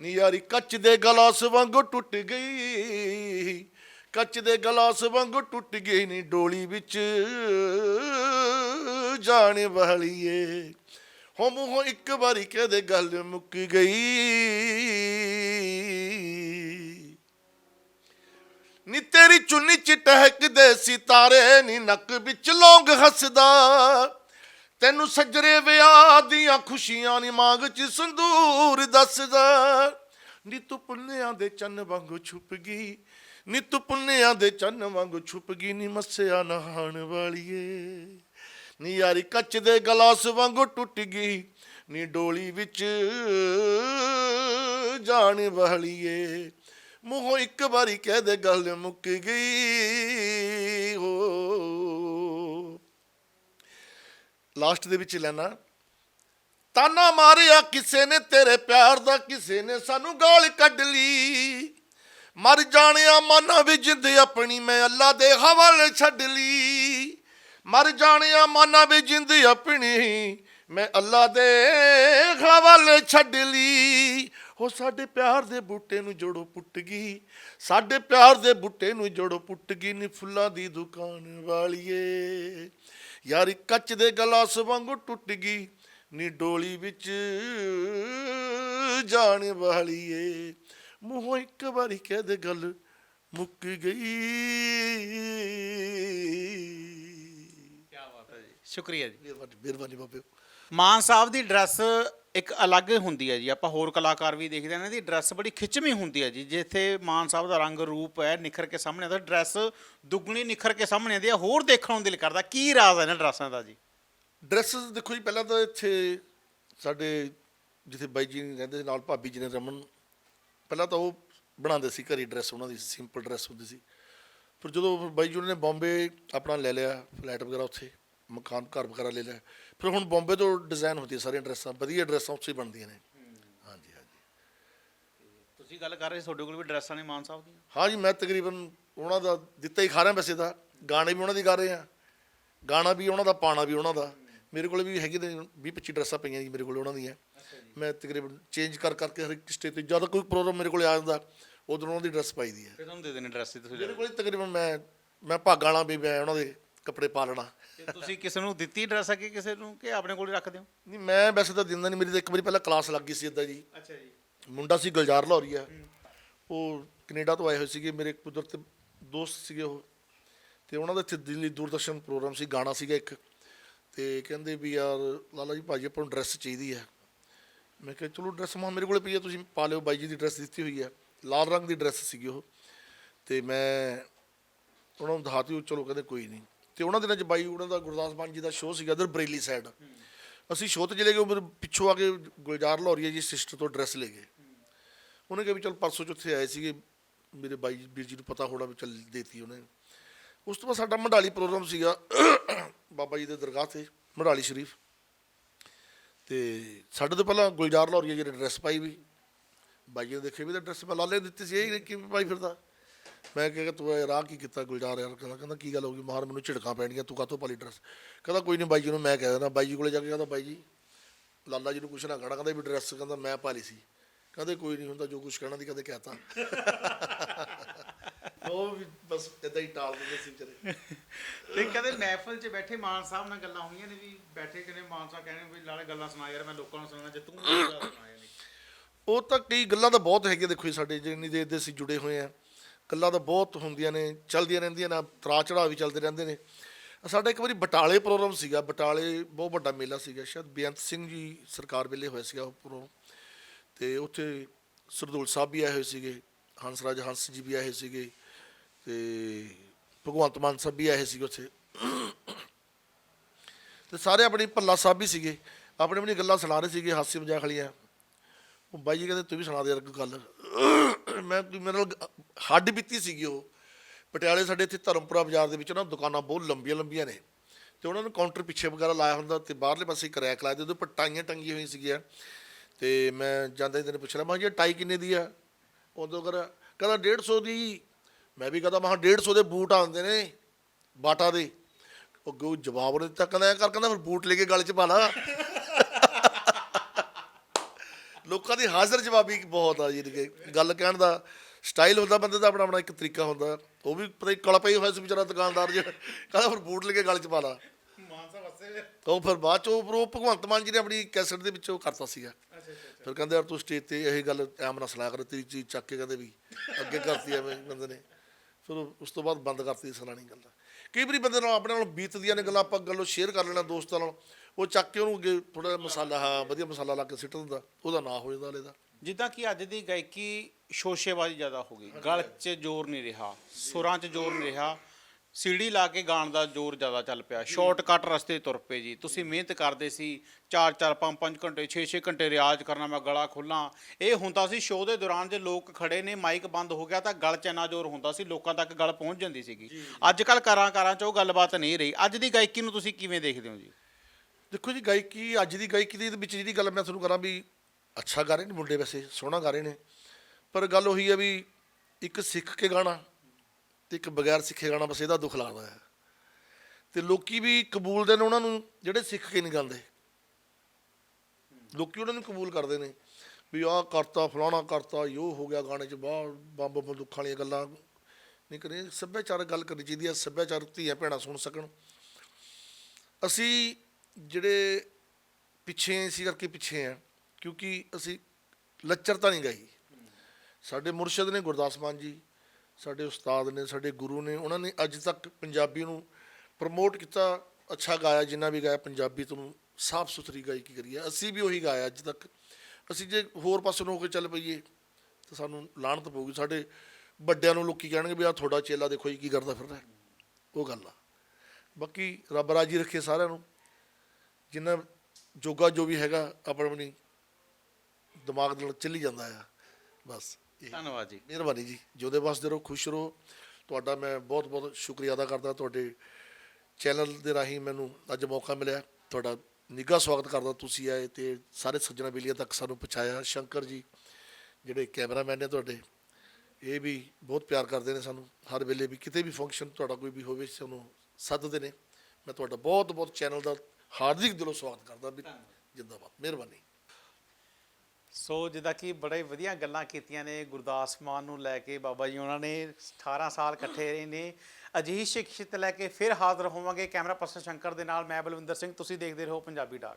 ਨੀ ਯਾਰੀ ਕੱਚ ਦੇ ਗਲਾਸ ਵਾਂਗੂ ਟੁੱਟ ਗਈ, ਕੱਚ ਦੇ ਗਲਾਸ ਵਾਂਗੂ ਟੁੱਟ ਗਈ, ਨੀ ਡੋਲੀ ਵਿੱਚ ਜਾਣ ਵਾਲੀਏ। ਹੋ ਮੂੰਹੋਂ ਇੱਕ ਵਾਰੀ ਕਹਦੇ ਗੱਲ ਮੁੱਕ ਗਈ। ਨੀ ਤੇਰੀ ਚੁੰਨੀ ਚ ਟਹਿਕਦੇ ਸਿਤਾਰੇ ਨੀ ਨੱਕ ਵਿੱਚ ਲੌਂਗ ਹੱਸਦਾ। ਤੈਨੂੰ ਸੱਜਰੇ ਵਿਆਹ ਦੀਆਂ ਖੁਸ਼ੀਆਂ ਨੀ ਮਾਂਗ ਚ ਸੰਦੂਰ ਦੱਸਦਾ। ਨੀ ਤੂੰ ਪੁੰਨਿਆਂ ਦੇ ਚੰਨ ਵਾਂਗੂ ਛੁਪ ਗਈ। ਨੀ ਤੂੰ ਪੁੰਨਿਆਂ ਦੇ ਚੰਨ ਵਾਂਗੂ ਛੁਪ ਗਈ, ਨੀ ਮੱਸਿਆ ਨਹਾਣ ਵਾਲੀਏ। ਨੀ ਯਾਰੀ ਕੱਚ ਦੇ ਗਲਾਸ ਵਾਂਗੂ ਟੁੱਟ ਗਈ, ਨੀ ਡੋਲੀ ਵਿੱਚ ਜਾਣ ਵਾਲੀਏ ਮੂੰਹੋਂ ਇੱਕ ਵਾਰੀ ਕਹਿ ਦੇ ਗੱਲ ਮੁੱਕ ਗਈ, ਹੋ। ਲਾਸਟ ਦੇ ਵਿੱਚ ਲੈਣਾ, ਤਾਨਾ ਮਾਰਿਆ ਕਿਸੇ ਨੇ, ਤੇਰੇ ਪਿਆਰ ਦਾ ਕਿਸੇ ਨੇ ਸਾਨੂੰ ਗਾਲ ਕੱਢ ਲਈ। ਮਰ ਜਾਣਿਆ ਮਾਨਾ ਵੀ ਜਿੰਦ ਆਪਣੀ ਮੈਂ ਅੱਲਾ ਦੇ ਹਵਾਲੇ ਛੱਡ ਲਈ। ਮਰ ਜਾਣਿਆ ਮਾਨਾ ਵੀ ਜਿੰਦ ਆਪਣੀ। ਮੈਂ ਅੱਲਾ ਦੇ ਹਵਾਲੇ ਛੱਡ ਲਈ। ਉਹ ਸਾਡੇ ਪਿਆਰ ਦੇ ਬੂਟੇ ਨੂੰ ਜੋੜੋ ਪੁੱਟ ਗਈ। ਸਾਡੇ ਪਿਆਰ ਦੇ ਬੂਟੇ ਨੂੰ ਜੋੜੋ ਪੁੱਟ ਗਈ। ਨੀ ਫੁੱਲਾਂ ਦੀ ਦੁਕਾਨ ਵਾਲੀਏ। ਯਾਰੀ ਕੱਚ ਦੇ ਗਲਾਸ ਵਾਂਗੂ ਟੁੱਟ ਗਈ। ਨੀ ਡੋਲੀ ਵਿੱਚ ਜਾਣ ਵਾਲੀਏ। ਮੂੰਹੋਂ ਇੱਕ ਵਾਰੀ ਕਹਿ ਦੇ ਗੱਲ ਮੁੱਕ ਗਈ। ਸ਼ੁਕਰੀਆ ਜੀ। ਮਿਹਰਬਾਨੀ ਮਿਹਰਬਾਨੀ ਬਾਬੇ। ਮਾਨ ਸਾਹਿਬ ਦੀ ਡਰੈਸ ਇੱਕ ਅਲੱਗ ਹੁੰਦੀ ਹੈ ਜੀ। ਆਪਾਂ ਹੋਰ ਕਲਾਕਾਰ ਵੀ ਦੇਖਦੇ ਨੇ ਦੀ ਡਰੈਸ ਬੜੀ ਖਿੱਚਵੀਂ ਹੁੰਦੀ ਹੈ ਜੀ। ਜਿੱਥੇ ਮਾਨ ਸਾਹਿਬ ਦਾ ਰੰਗ ਰੂਪ ਹੈ ਨਿਖਰ ਕੇ ਸਾਹਮਣੇ ਆਉਂਦਾ ਡਰੈਸ ਦੁੱਗਣੀ ਨਿਖਰ ਕੇ ਸਾਹਮਣੇ ਆਉਂਦੀ ਹੈ ਹੋਰ ਦੇਖਣ ਨੂੰ ਦਿਲ ਕਰਦਾ। ਕੀ ਰਾਜ਼ ਹੈ ਇਹਨਾਂ ਡਰੈਸਾਂ ਦਾ ਜੀ? ਡਰੈਸਸ ਦੇਖੋ ਜੀ ਪਹਿਲਾਂ ਤਾਂ ਇੱਥੇ ਸਾਡੇ ਜਿੱਥੇ ਬਾਈ ਜੀ ਰਹਿੰਦੇ ਸੀ ਨਾਲ ਭਾਬੀ ਜੀ ਨੇ ਰਮਨ ਪਹਿਲਾਂ ਤਾਂ ਉਹ ਬਣਾਉਂਦੇ ਸੀ ਘਰੀ ਡਰੈਸ ਉਹਨਾਂ ਦੀ ਸਿੰਪਲ ਡਰੈਸ ਹੁੰਦੀ ਸੀ। ਫਿਰ ਜਦੋਂ ਬਾਈ ਜੀ ਉਹਨਾਂ ਨੇ ਬੰਬੇ ਆਪਣਾ ਲੈ ਲਿਆ ਫਲੈਟ ਵਗੈਰਾ ਉੱਥੇ ਮਕਾਨ ਘਰ ਵਗੈਰਾ ਲੈ ਲਿਆ ਫਿਰ ਹੁਣ ਬੰਬੇ ਤੋਂ ਡਿਜ਼ਾਈਨ ਹੁੰਦੀ ਸਾਰੀਆਂ ਡਰੈਸਾਂ ਵਧੀਆ ਡਰੈਸਾਂ ਉੱਥੇ ਹੀ ਬਣਦੀਆਂ ਨੇ। ਹਾਂਜੀ ਹਾਂਜੀ। ਤੁਸੀਂ ਗੱਲ ਕਰ ਰਹੇ ਸੀ, ਤੁਹਾਡੇ ਕੋਲ ਵੀ ਡਰੈਸਾਂ ਨੇ ਮਾਨ ਸਾਹਿਬ ਦੀਆਂ? ਹਾਂ ਜੀ ਮੈਂ ਤਕਰੀਬਨ ਉਹਨਾਂ ਦਾ ਦਿੱਤਾ ਹੀ ਖਾ ਰਿਹਾ ਵੈਸੇ ਤਾਂ। ਗਾਣੇ ਵੀ ਉਹਨਾਂ ਦੀ ਗਾ ਰਹੇ ਆ। ਗਾਣਾ ਵੀ ਉਹਨਾਂ ਦਾ ਪਾਣਾ ਵੀ ਉਹਨਾਂ ਦਾ। ਮੇਰੇ ਕੋਲ ਵੀ ਹੈਗੇ ਨੇ 20 25 ਡਰੈਸਾਂ ਪਈਆਂ ਜੀ ਮੇਰੇ ਕੋਲ ਉਹਨਾਂ ਦੀਆਂ। ਮੈਂ ਤਕਰੀਬਨ ਚੇਂਜ ਕਰ ਕਰਕੇ ਹਰ ਇੱਕ ਸਟੇਜ ਤੇ ਜਦੋਂ ਕੋਈ ਪ੍ਰੋਗਰਾਮ ਮੇਰੇ ਕੋਲ ਆ ਜਾਂਦਾ ਉਦੋਂ ਉਹਨਾਂ ਦੀ ਡਰੈਸ ਪਾਈਦੀ ਹੈ। ਫਿਰ ਤੁਹਾਨੂੰ ਦੇ ਦੇਣੇ ਡਰੈਸ ਤੁਸੀਂ ਮੇਰੇ ਕੋਲ ਤਕਰੀਬਨ ਮੈਂ ਮੈਂ ਭਾਗਾਂ ਵਾਲਾ ਵੀ ਮੈਂ ਉਹਨਾਂ ਦੇ ਕੱਪੜੇ ਪਾ ਲੈਣਾ। ਤੇ ਤੁਸੀਂ ਕਿਸੇ ਨੂੰ ਦਿੱਤੀ ਡਰੈਸ ਆ ਕਿ ਕਿਸੇ ਨੂੰ ਕਿ ਆਪਣੇ ਕੋਲ ਹੀ ਰੱਖਦੇ ਹੋ ਨਹੀਂ ਮੈਂ ਵੈਸੇ ਤਾਂ ਦਿੰਦਾ ਨਹੀਂ। ਮੇਰੀ ਤਾਂ ਇੱਕ ਵਾਰੀ ਪਹਿਲਾਂ ਕਲਾਸ ਲੱਗ ਗਈ ਸੀ ਇਦਾਂ ਜੀ। ਅੱਛਾ ਜੀ। ਮੁੰਡਾ ਸੀ ਗੁਲਜ਼ਾਰ ਲਾਹੌਰੀਆ ਉਹ ਕੈਨੇਡਾ ਤੋਂ ਆਏ ਹੋਏ ਸੀਗੇ। ਮੇਰੇ ਕੁਦਰਤ ਦੋਸਤ ਸੀਗੇ ਉਹ। ਤੇ ਉਹਨਾਂ ਦਾ ਇੱਥੇ ਦਿੱਲੀ ਦੂਰਦਰਸ਼ਨ ਪ੍ਰੋਗਰਾਮ ਸੀ ਗਾਣਾ ਸੀਗਾ ਇੱਕ। ਤੇ ਕਹਿੰਦੇ ਵੀ ਯਾਰ ਲਾਲਾ ਜੀ ਭਾਜੀ ਆਪਾਂ ਨੂੰ ਡਰੈਸ ਚਾਹੀਦੀ ਹੈ ਮੈਂ ਕਿਹਾ ਚਲੋ ਡਰੈਸ ਮਾ ਮੇਰੇ ਕੋਲੇ ਪਈ ਹੈ ਤੁਸੀਂ ਪਾ ਲਿਓ। ਬਾਈ ਜੀ ਦੀ ਡਰੈਸ ਦਿੱਤੀ ਹੋਈ ਹੈ ਲਾਲ ਰੰਗ ਦੀ ਡਰੈਸ ਸੀਗੀ ਉਹ। ਤੇ ਮੈਂ ਉਹਨਾਂ ਨੂੰ ਦਿਖਾਤੀ ਉਹ ਚਲੋ ਕਹਿੰਦੇ ਕੋਈ ਨਹੀਂ। ਤੇ ਉਹਨਾਂ ਦਿਨਾਂ 'ਚ ਬਾਈ ਉਹਨਾਂ ਦਾ ਗੁਰਦਾਸ ਮਾਨ ਜੀ ਦਾ ਸ਼ੋਅ ਸੀਗਾ ਇਧਰ ਬਰੇਲੀ ਸਾਈਡ ਅਸੀਂ ਸ਼ੋਅ ਤੇ ਚਲੇ ਗਏ ਉਹ ਮੇਰੇ ਪਿੱਛੋਂ ਆ ਕੇ ਗੁਲਜ਼ਾਰ ਲਾਹੌਰੀਆ ਜੀ ਸਿਸਟਰ ਤੋਂ ਡਰੈਸ ਲੈ ਗਏ। ਉਹਨੇ ਕਿਹਾ ਵੀ ਚਲ ਪਰਸੋਂ ਚ ਉੱਥੇ ਆਏ ਸੀਗੇ, ਮੇਰੇ ਬਾਈ ਵੀਰ ਜੀ ਨੂੰ ਪਤਾ ਹੋਣਾ ਵੀ ਚੱਲ ਦੇਤੀ ਉਹਨੇ। ਉਸ ਤੋਂ ਬਾਅਦ ਸਾਡਾ ਮੰਡਾਲੀ ਪ੍ਰੋਗਰਾਮ ਸੀਗਾ, ਬਾਬਾ ਜੀ ਦੇ ਦਰਗਾਹ ਤੇ, ਮੰਡਾਲੀ ਸ਼ਰੀਫ। ਤੇ ਸਾਡੇ ਤੋਂ ਪਹਿਲਾਂ ਗੁਲਜ਼ਾਰ ਲਾਹੌਰੀਆ ਜੀ ਨੇ ਡਰੈਸ ਪਾਈ ਵੀ। ਬਾਈ ਜੀ ਨੇ ਦੇਖਿਆ ਵੀ ਤਾਂ ਡਰੈਸ ਮੈਂ ਲਾਲੇ ਦਿੱਤੀ ਸੀ, ਇਹ ਕਿਵੇਂ ਪਾਈ ਫਿਰਦਾ। ਮੈਂ ਕਿਹਾ ਤੂੰ ਇਹ ਰਾਹ ਕੀ ਕੀਤਾ ਗੁਲਜ਼ਾਰ ਯਾਰ? ਕਹਿੰਦਾ ਕਹਿੰਦਾ ਕੀ ਗੱਲ ਹੋ ਗਈ? ਮਾਰ ਮੈਨੂੰ ਝਿੜਕਾਂ ਪੈਣਗੀਆਂ ਤੂੰ ਕਾਹਤੋਂ ਪਾਲੀ ਡਰੈਸ? ਕਹਿੰਦਾ ਕੋਈ ਨਹੀਂ ਬਾਈ ਜੀ ਨੂੰ ਮੈਂ ਕਹਿ ਦੇਣਾ ਬਾਈ ਜੀ ਕੋਲੇ ਜਾ ਕੇ ਕਹਿੰਦਾ ਬਾਈ ਜੀ ਲਾਲਾ ਜੀ ਨੂੰ ਕੁਛ ਨਾ ਕਹਿਣਾ ਕਹਿੰਦਾ ਵੀ ਡਰੈਸ ਕਹਿੰਦਾ ਮੈਂ ਪਾ ਲਈ ਸੀ। ਕਹਿੰਦੇ ਕੋਈ ਨਹੀਂ ਹੁੰਦਾ ਜੋ ਕੁਛ ਕਹਿਣਾ ਦੀ ਕਦੇ ਕਹਿਤਾ। ਉਹ ਵੀ ਬਸ ਇਦਾਂ ਹੀ ਟਾਲ ਦਿੰਦੇ ਸੀ ਵਿਚਾਰੇ। ਤੇ ਕਹਿੰਦੇ ਮਹਿਫਲ 'ਚ ਬੈਠੇ ਮਾਨ ਸਾਹਿਬ ਨਾਲ ਗੱਲਾਂ ਹੋਈਆਂ ਨੇ ਵੀ ਬੈਠੇ ਕਿਨੇ ਮਾਨ ਸਾਹਿਬ ਕਹਿੰਦੇ ਵੀ ਲਾਲੇ ਗੱਲਾਂ ਸੁਣਾ ਯਾਰ ਮੈਂ ਲੋਕਾਂ ਨੂੰ ਸੁਣਾਉਣਾ ਜੇ ਤੂੰ ਸੁਣਾਇਆ ਨਹੀਂ ਉਹ ਤਾਂ ਕਈ ਗੱਲਾਂ ਤਾਂ ਬਹੁਤ ਹੈਗੀਆਂ ਦੇਖੋ ਜੀ ਸਾਡੇ ਜਿੰਨੀ ਦੇਰ ਦੇ ਅਸੀਂ ਜੁੜੇ ਹੋਏ ਆ। ਗੱਲਾਂ ਤਾਂ ਬਹੁਤ ਹੁੰਦੀਆਂ ਨੇ, ਚੱਲਦੀਆਂ ਰਹਿੰਦੀਆਂ ਨੇ ਤਰਾ ਚੜਾ ਵੀ ਚੱਲਦੇ ਰਹਿੰਦੇ ਨੇ। ਸਾਡਾ ਇੱਕ ਵਾਰੀ ਬਟਾਲੇ ਪ੍ਰੋਗਰਾਮ ਸੀਗਾ, ਬਟਾਲੇ ਬਹੁਤ ਵੱਡਾ ਮੇਲਾ ਸੀਗਾ, ਸ਼ਾਇਦ ਬੇਅੰਤ ਸਿੰਘ ਜੀ ਸਰਕਾਰ ਵੇਲੇ ਹੋਇਆ ਸੀਗਾ ਉਹ ਪ੍ਰੋਗਰਾਮ। ਤੇ ਉੱਥੇ ਸਰਦੂਲ ਸਾਹਿਬ ਵੀ ਆਏ ਹੋਏ ਸੀਗੇ ਹੰਸਰਾਜ ਹੰਸ ਜੀ ਵੀ ਆਏ ਸੀਗੇ, ਤੇ ਭਗਵੰਤ ਮਾਨ ਸਾਹਿਬ ਵੀ ਆਏ ਸੀਗੇ ਉੱਥੇ। ਤੇ ਸਾਰੇ ਆਪਣੀ ਭੱਲਾ ਸਾਹਿਬ ਵੀ ਸੀਗੇ, ਆਪਣੀ ਆਪਣੀ ਗੱਲਾਂ ਸੁਣਾ ਰਹੇ ਸੀਗੇ, ਹਾਸੇ ਮਜ਼ਾਕ ਵਾਲੀਆਂ। ਉਹ ਬਾਈ ਜੀ ਕਹਿੰਦੇ, ਤੂੰ ਵੀ ਸੁਣਾ ਦੇ ਯਾਰ ਕੋਈ ਗੱਲ। ਮੈਂ ਕੋਈ ਮੇਰੇ ਨਾਲ ਹੱਡ ਬੀਤੀ ਸੀਗੀ ਉਹ। ਪਟਿਆਲੇ ਸਾਡੇ ਇੱਥੇ ਧਰਮਪੁਰਾ ਬਾਜ਼ਾਰ ਦੇ ਵਿੱਚ ਨਾ ਦੁਕਾਨਾਂ ਬਹੁਤ ਲੰਬੀਆਂ ਲੰਬੀਆਂ ਨੇ। ਤੇ ਉਹਨਾਂ ਨੂੰ ਕਾਊਂਟਰ ਪਿੱਛੇ ਵਗੈਰਾ ਲਾਇਆ ਹੁੰਦਾ ਤੇ ਬਾਹਰਲੇ ਪਾਸੇ ਕਰੈਕ ਰੈਕ ਲਾਇਆ ਤੇ ਉਹਦੇ ਉੱਪਰ ਟਾਈਆਂ ਟੰਗੀਆਂ ਹੋਈਆਂ ਸੀਗੀਆਂ। ਤੇ ਮੈਂ ਜਾਂਦੇ ਦਿਨ ਪੁੱਛ ਲਿਆ ਮੈਂ ਜੀ ਟਾਈ ਕਿੰਨੇ ਦੀ ਆ? ਉਦੋਂ ਕਰ ਕਹਿੰਦਾ 150 ਦੀ। ਮੈਂ ਵੀ ਕਹਦਾ, ਮੈਂ ਕਿਹਾ 150 ਦੇ ਬੂਟ ਆਉਂਦੇ ਨੇ ਬਾਟਾ ਦੇ। ਉਹ ਜਵਾਬ ਉਹਨੇ ਦਿੱਤਾ, ਕਹਿੰਦਾ ਐਂ ਕਰ, ਕਹਿੰਦਾ ਫਿਰ ਬੂਟ ਲੈ ਕੇ ਗਲ 'ਚ ਪਾ ਲਾ। ਲੋਕਾਂ ਦੀ ਹਾਜ਼ਰ ਜਵਾਬੀ ਬਹੁਤ ਆ ਜੀ ਕਿ ਗੱਲ ਕਹਿਣ ਦਾ ਸਟਾਈਲ ਹੁੰਦਾ, ਬੰਦੇ ਦਾ ਆਪਣਾ ਆਪਣਾ ਇੱਕ ਤਰੀਕਾ ਹੁੰਦਾ। ਉਹ ਵੀ ਪਤਾ ਹੀ ਕਲ ਪਈ ਹੋਇਆ ਸੀ ਵਿਚਾਰਾ ਦੁਕਾਨਦਾਰ ਜਿਹੜਾ, ਕਹਿੰਦਾ ਫਿਰ ਬੂਟ ਲੈ ਕੇ ਗਲ 'ਚ ਪਾ ਲਾ। ਉਹ ਫਿਰ ਬਾਅਦ ਚ ਉਹ ਭਗਵੰਤ ਮਾਨ ਜੀ ਨੇ ਆਪਣੀ ਕੈਸਟ ਦੇ ਵਿੱਚ ਕਰਤਾ ਸੀਗਾ। ਫਿਰ ਕਹਿੰਦੇ ਯਾਰ ਤੂੰ ਸਟੇਜ ਤੇ ਇਹ ਗੱਲ ਐਮ ਨਾ ਸਲਾਹ ਕਰ, ਤੇਰੀ ਚੀਜ਼ ਚੱਕ ਕੇ ਕਹਿੰਦੇ ਵੀ ਅੱਗੇ ਕਰਤੀ ਐਵੇਂ ਬੰਦੇ ਨੇ। ਫਿਰ ਉਸ ਤੋਂ ਬਾਅਦ ਬੰਦ ਕਰਤੀ ਸਲਾਣੀ ਗੱਲ। ਕਈ ਵਾਰੀ ਬੰਦੇ ਨਾਲ ਆਪਣੇ ਨਾਲ ਬੀਤਦੀਆਂ ਨੇ ਗੱਲਾਂ, ਆਪਾਂ ਗੱਲੋਂ ਸ਼ੇਅਰ ਕਰ ਲੈਣਾ ਦੋਸਤਾਂ ਨਾਲ। ਉਹ ਚੱਕ ਕੇ ਉਹਨੂੰ ਅੱਗੇ ਥੋੜਾ ਮਸਾਲਾ, ਹਾਂ, ਵਧੀਆ ਮਸਾਲਾ ਲਾ ਕੇ ਸਿੱਟ ਦਿੰਦਾ, ਉਹਦਾ ਨਾਂ ਹੋ ਜਾਂਦਾ ਹਲੇ ਦਾ। ਜਿੱਦਾਂ ਕਿ ਅੱਜ ਦੀ ਗਾਇਕੀ ਸ਼ੋਸ਼ੇਬਾਜ਼ੀ ਜ਼ਿਆਦਾ ਹੋ ਗਈ। ਗਲ 'ਚ ਜ਼ੋਰ ਨਹੀਂ ਰਿਹਾ, ਸੁਰਾਂ 'ਚ ਜ਼ੋਰ ਨਹੀਂ ਰਿਹਾ। ਸੀੜੀ ਲਾ ਕੇ ਗਾਣ ਦਾ ਜ਼ੋਰ ਜ਼ਿਆਦਾ ਚੱਲ ਪਿਆ। ਸ਼ਾਰਟਕਟ ਰਸਤੇ ਤੁਰ ਪਏ ਜੀ। ਤੁਸੀਂ ਮਿਹਨਤ ਕਰਦੇ ਸੀ। 4 4 5 5 ਘੰਟੇ 6 6 ਘੰਟੇ ਰਿਆਜ਼ ਕਰਨਾ ਮੈਂ ਗਲਾ ਖੋਲਾਂ। ਇਹ ਹੁੰਦਾ ਸੀ ਸ਼ੋਅ ਦੇ ਦੌਰਾਨ ਜੇ ਲੋਕ ਖੜੇ ਨੇ ਮਾਈਕ ਬੰਦ ਹੋ ਗਿਆ ਤਾਂ ਗਲ 'ਚ ਇੰਨਾ ਜ਼ੋਰ ਹੁੰਦਾ ਸੀ ਲੋਕਾਂ ਤੱਕ ਗੱਲ ਪਹੁੰਚ ਜਾਂਦੀ ਸੀਗੀ। ਅੱਜ ਕੱਲ ਕਰਾਂ ਕਰਾਂ 'ਚ ਉਹ ਗੱਲਬਾਤ ਨਹੀਂ ਰਹੀ। ਅੱਜ ਦੀ ਗਾਇਕੀ ਨੂੰ ਤੁਸੀਂ ਕਿਵੇਂ ਦੇਖਦੇ ਹੋ ਜੀ? ਦੇਖੋ ਜੀ ਗਾਇਕੀ ਅੱਜ ਦੀ ਗਾਇਕੀ ਦੇ ਵਿੱਚ ਜਿਹੜੀ ਗੱਲ ਮੈਂ ਤੁਹਾਨੂੰ ਕਰਾਂ ਵੀ ਅੱਛਾ ਗਾ ਰਹੇ ਨੇ ਮੁੰਡੇ ਵੈਸੇ ਸੋਹਣਾ ਗਾ ਰਹੇ ਨੇ। ਪਰ ਗੱਲ ਉਹੀ ਹੈ ਵੀ ਇੱਕ ਸਿੱਖ ਕੇ ਗਾਣਾ ਤੇ ਇੱਕ ਬਗੈਰ ਸਿੱਖੇ ਗਾਣਾ ਬਸ ਇਹਦਾ ਦੁੱਖ ਲੱਗਦਾ ਹੈ। ਤੇ ਲੋਕੀ ਵੀ ਕਬੂਲਦੇ ਨੇ ਉਹਨਾਂ ਨੂੰ, ਜਿਹੜੇ ਸਿੱਖ ਕੇ ਨਹੀਂ ਗਾਉਂਦੇ ਲੋਕੀ ਉਹਨਾਂ ਨੂੰ ਕਬੂਲ ਕਰਦੇ ਨੇ ਵੀ ਆਹ ਕਰਤਾ, ਫਲਾਣਾ ਕਰਤਾ ਯੋ ਹੋ ਗਿਆ ਗਾਣੇ 'ਚ ਬਾਹ ਬੰਬ ਬੰਦੂਕਾਂ ਵਾਲੀਆਂ ਗੱਲਾਂ। ਨਹੀਂ ਕਰੇ ਸੱਭਿਆਚਾਰਕ ਗੱਲ ਕਰਨੀ ਚਾਹੀਦੀ ਹੈ ਸੱਭਿਆਚਾਰਕ ਧੀਆਂ ਭੈਣਾਂ ਸੁਣ ਸਕਣ। ਅਸੀਂ ਜਿਹੜੇ ਪਿੱਛੇ ਸੀ ਕਰਕੇ ਪਿੱਛੇ ਆ, ਕਿਉਂਕਿ ਅਸੀਂ ਲੱਚਰਤਾ ਨਹੀਂ ਗਾਈ। ਸਾਡੇ ਮੁਰਸ਼ਿਦ ਨੇ ਗੁਰਦਾਸ ਮਾਨ ਜੀ ਸਾਡੇ ਉਸਤਾਦ ਨੇ, ਸਾਡੇ ਗੁਰੂ ਨੇ, ਉਹਨਾਂ ਨੇ ਅੱਜ ਤੱਕ ਪੰਜਾਬੀ ਨੂੰ ਪ੍ਰਮੋਟ ਕੀਤਾ, ਅੱਛਾ ਗਾਇਆ, ਜਿੰਨਾ ਵੀ ਗਾਇਆ ਪੰਜਾਬੀ ਤੋਂ ਸਾਫ਼ ਸੁਥਰੀ ਗਾਇਕੀ ਕਰੀ ਹੈ। ਅਸੀਂ ਵੀ ਉਹੀ ਗਾਇਆ ਅੱਜ ਤੱਕ। ਅਸੀਂ ਜੇ ਹੋਰ ਪਾਸੇ ਨੂੰ ਹੋ ਕੇ ਚੱਲ ਪਈਏ, ਤਾਂ ਸਾਨੂੰ ਲਾਹਣਤ ਪਊਗੀ। ਸਾਡੇ ਵੱਡਿਆਂ ਨੂੰ ਲੋਕੀ ਕਹਿਣਗੇ ਵੀ ਆ ਤੁਹਾਡਾ ਚੇਲਾ ਦੇਖੋ ਜੀ ਕੀ ਕਰਦਾ ਫਿਰਦਾ ਉਹ ਗੱਲ ਆ। ਬਾਕੀ ਰੱਬ ਰਾਜੀ ਰੱਖੇ ਸਾਰਿਆਂ ਨੂੰ। ਜਿੰਨਾ ਜੋਗਾ ਜੋ ਵੀ ਹੈਗਾ, ਆਪਣੀ ਆਪਣੀ ਦਿਮਾਗ ਨਾਲ ਚੱਲੀ ਜਾਂਦਾ ਆ। ਬਸ। ਇਹ ਧੰਨਵਾਦ ਜੀ। ਮਿਹਰਬਾਨੀ ਜੀ। ਜਿਉਂਦੇ ਵਸਦੇ ਰਹੋ ਖੁਸ਼ ਰਹੋ। ਤੁਹਾਡਾ ਮੈਂ ਬਹੁਤ ਬਹੁਤ ਸ਼ੁਕਰੀਆ ਅਦਾ ਕਰਦਾ। ਤੁਹਾਡੇ ਚੈਨਲ ਦੇ ਰਾਹੀਂ ਮੈਨੂੰ ਅੱਜ ਮੌਕਾ ਮਿਲਿਆ। ਤੁਹਾਡਾ ਨਿੱਘਾ ਸਵਾਗਤ ਕਰਦਾ। ਤੁਸੀਂ ਆਏ ਤੇ ਸਾਰੇ ਸੱਜਣਾ ਬੇਲੀਆਂ ਤੱਕ ਸਾਨੂੰ ਪਹੁੰਚਾਇਆ। ਸ਼ੰਕਰ ਜੀ ਜਿਹੜੇ ਕੈਮਰਾਮੈਨ ਨੇ ਤੁਹਾਡੇ ਇਹ ਵੀ ਬਹੁਤ ਪਿਆਰ ਕਰਦੇ ਨੇ ਸਾਨੂੰ। ਹਰ ਵੇਲੇ ਵੀ ਕਿਤੇ ਵੀ ਫੰਕਸ਼ਨ ਤੁਹਾਡਾ ਕੋਈ ਵੀ ਹੋਵੇ ਸਾਨੂੰ ਸੱਦਦੇ ਨੇ। ਮੈਂ ਤੁਹਾਡਾ ਬਹੁਤ ਬਹੁਤ ਚੈਨਲ ਦਾ ਹਾਰਦਿਕ ਦਿਲੋਂ ਸਵਾਗਤ ਕਰਦਾ ਵੀ ਜਿੰਦਾਬਾਦ। ਮਿਹਰਬਾਨੀ। ਸੋ ਜਿੱਦਾਂ ਕਿ ਬੜੇ ਵਧੀਆ ਗੱਲਾਂ ਕੀਤੀਆਂ ਨੇ, ਗੁਰਦਾਸ ਮਾਨ ਨੂੰ ਲੈ ਕੇ ਬਾਬਾ ਜੀ ਉਹਨਾਂ ਨੇ 18 ਸਾਲ ਇਕੱਠੇ ਰਹੇ ਨੇ। ਅਜਿਹੀ ਸ਼ਿਕਸ਼ਿਤ ਲੈ ਕੇ ਫਿਰ ਹਾਜ਼ਰ ਹੋਵਾਂਗੇ। ਕੈਮਰਾ ਪਰਸਨ ਸ਼ੰਕਰ ਦੇ ਨਾਲ, ਮੈਂ ਬਲਵਿੰਦਰ ਸਿੰਘ, ਤੁਸੀਂ ਦੇਖਦੇ ਰਹੋ ਪੰਜਾਬੀ ਡਾਕ।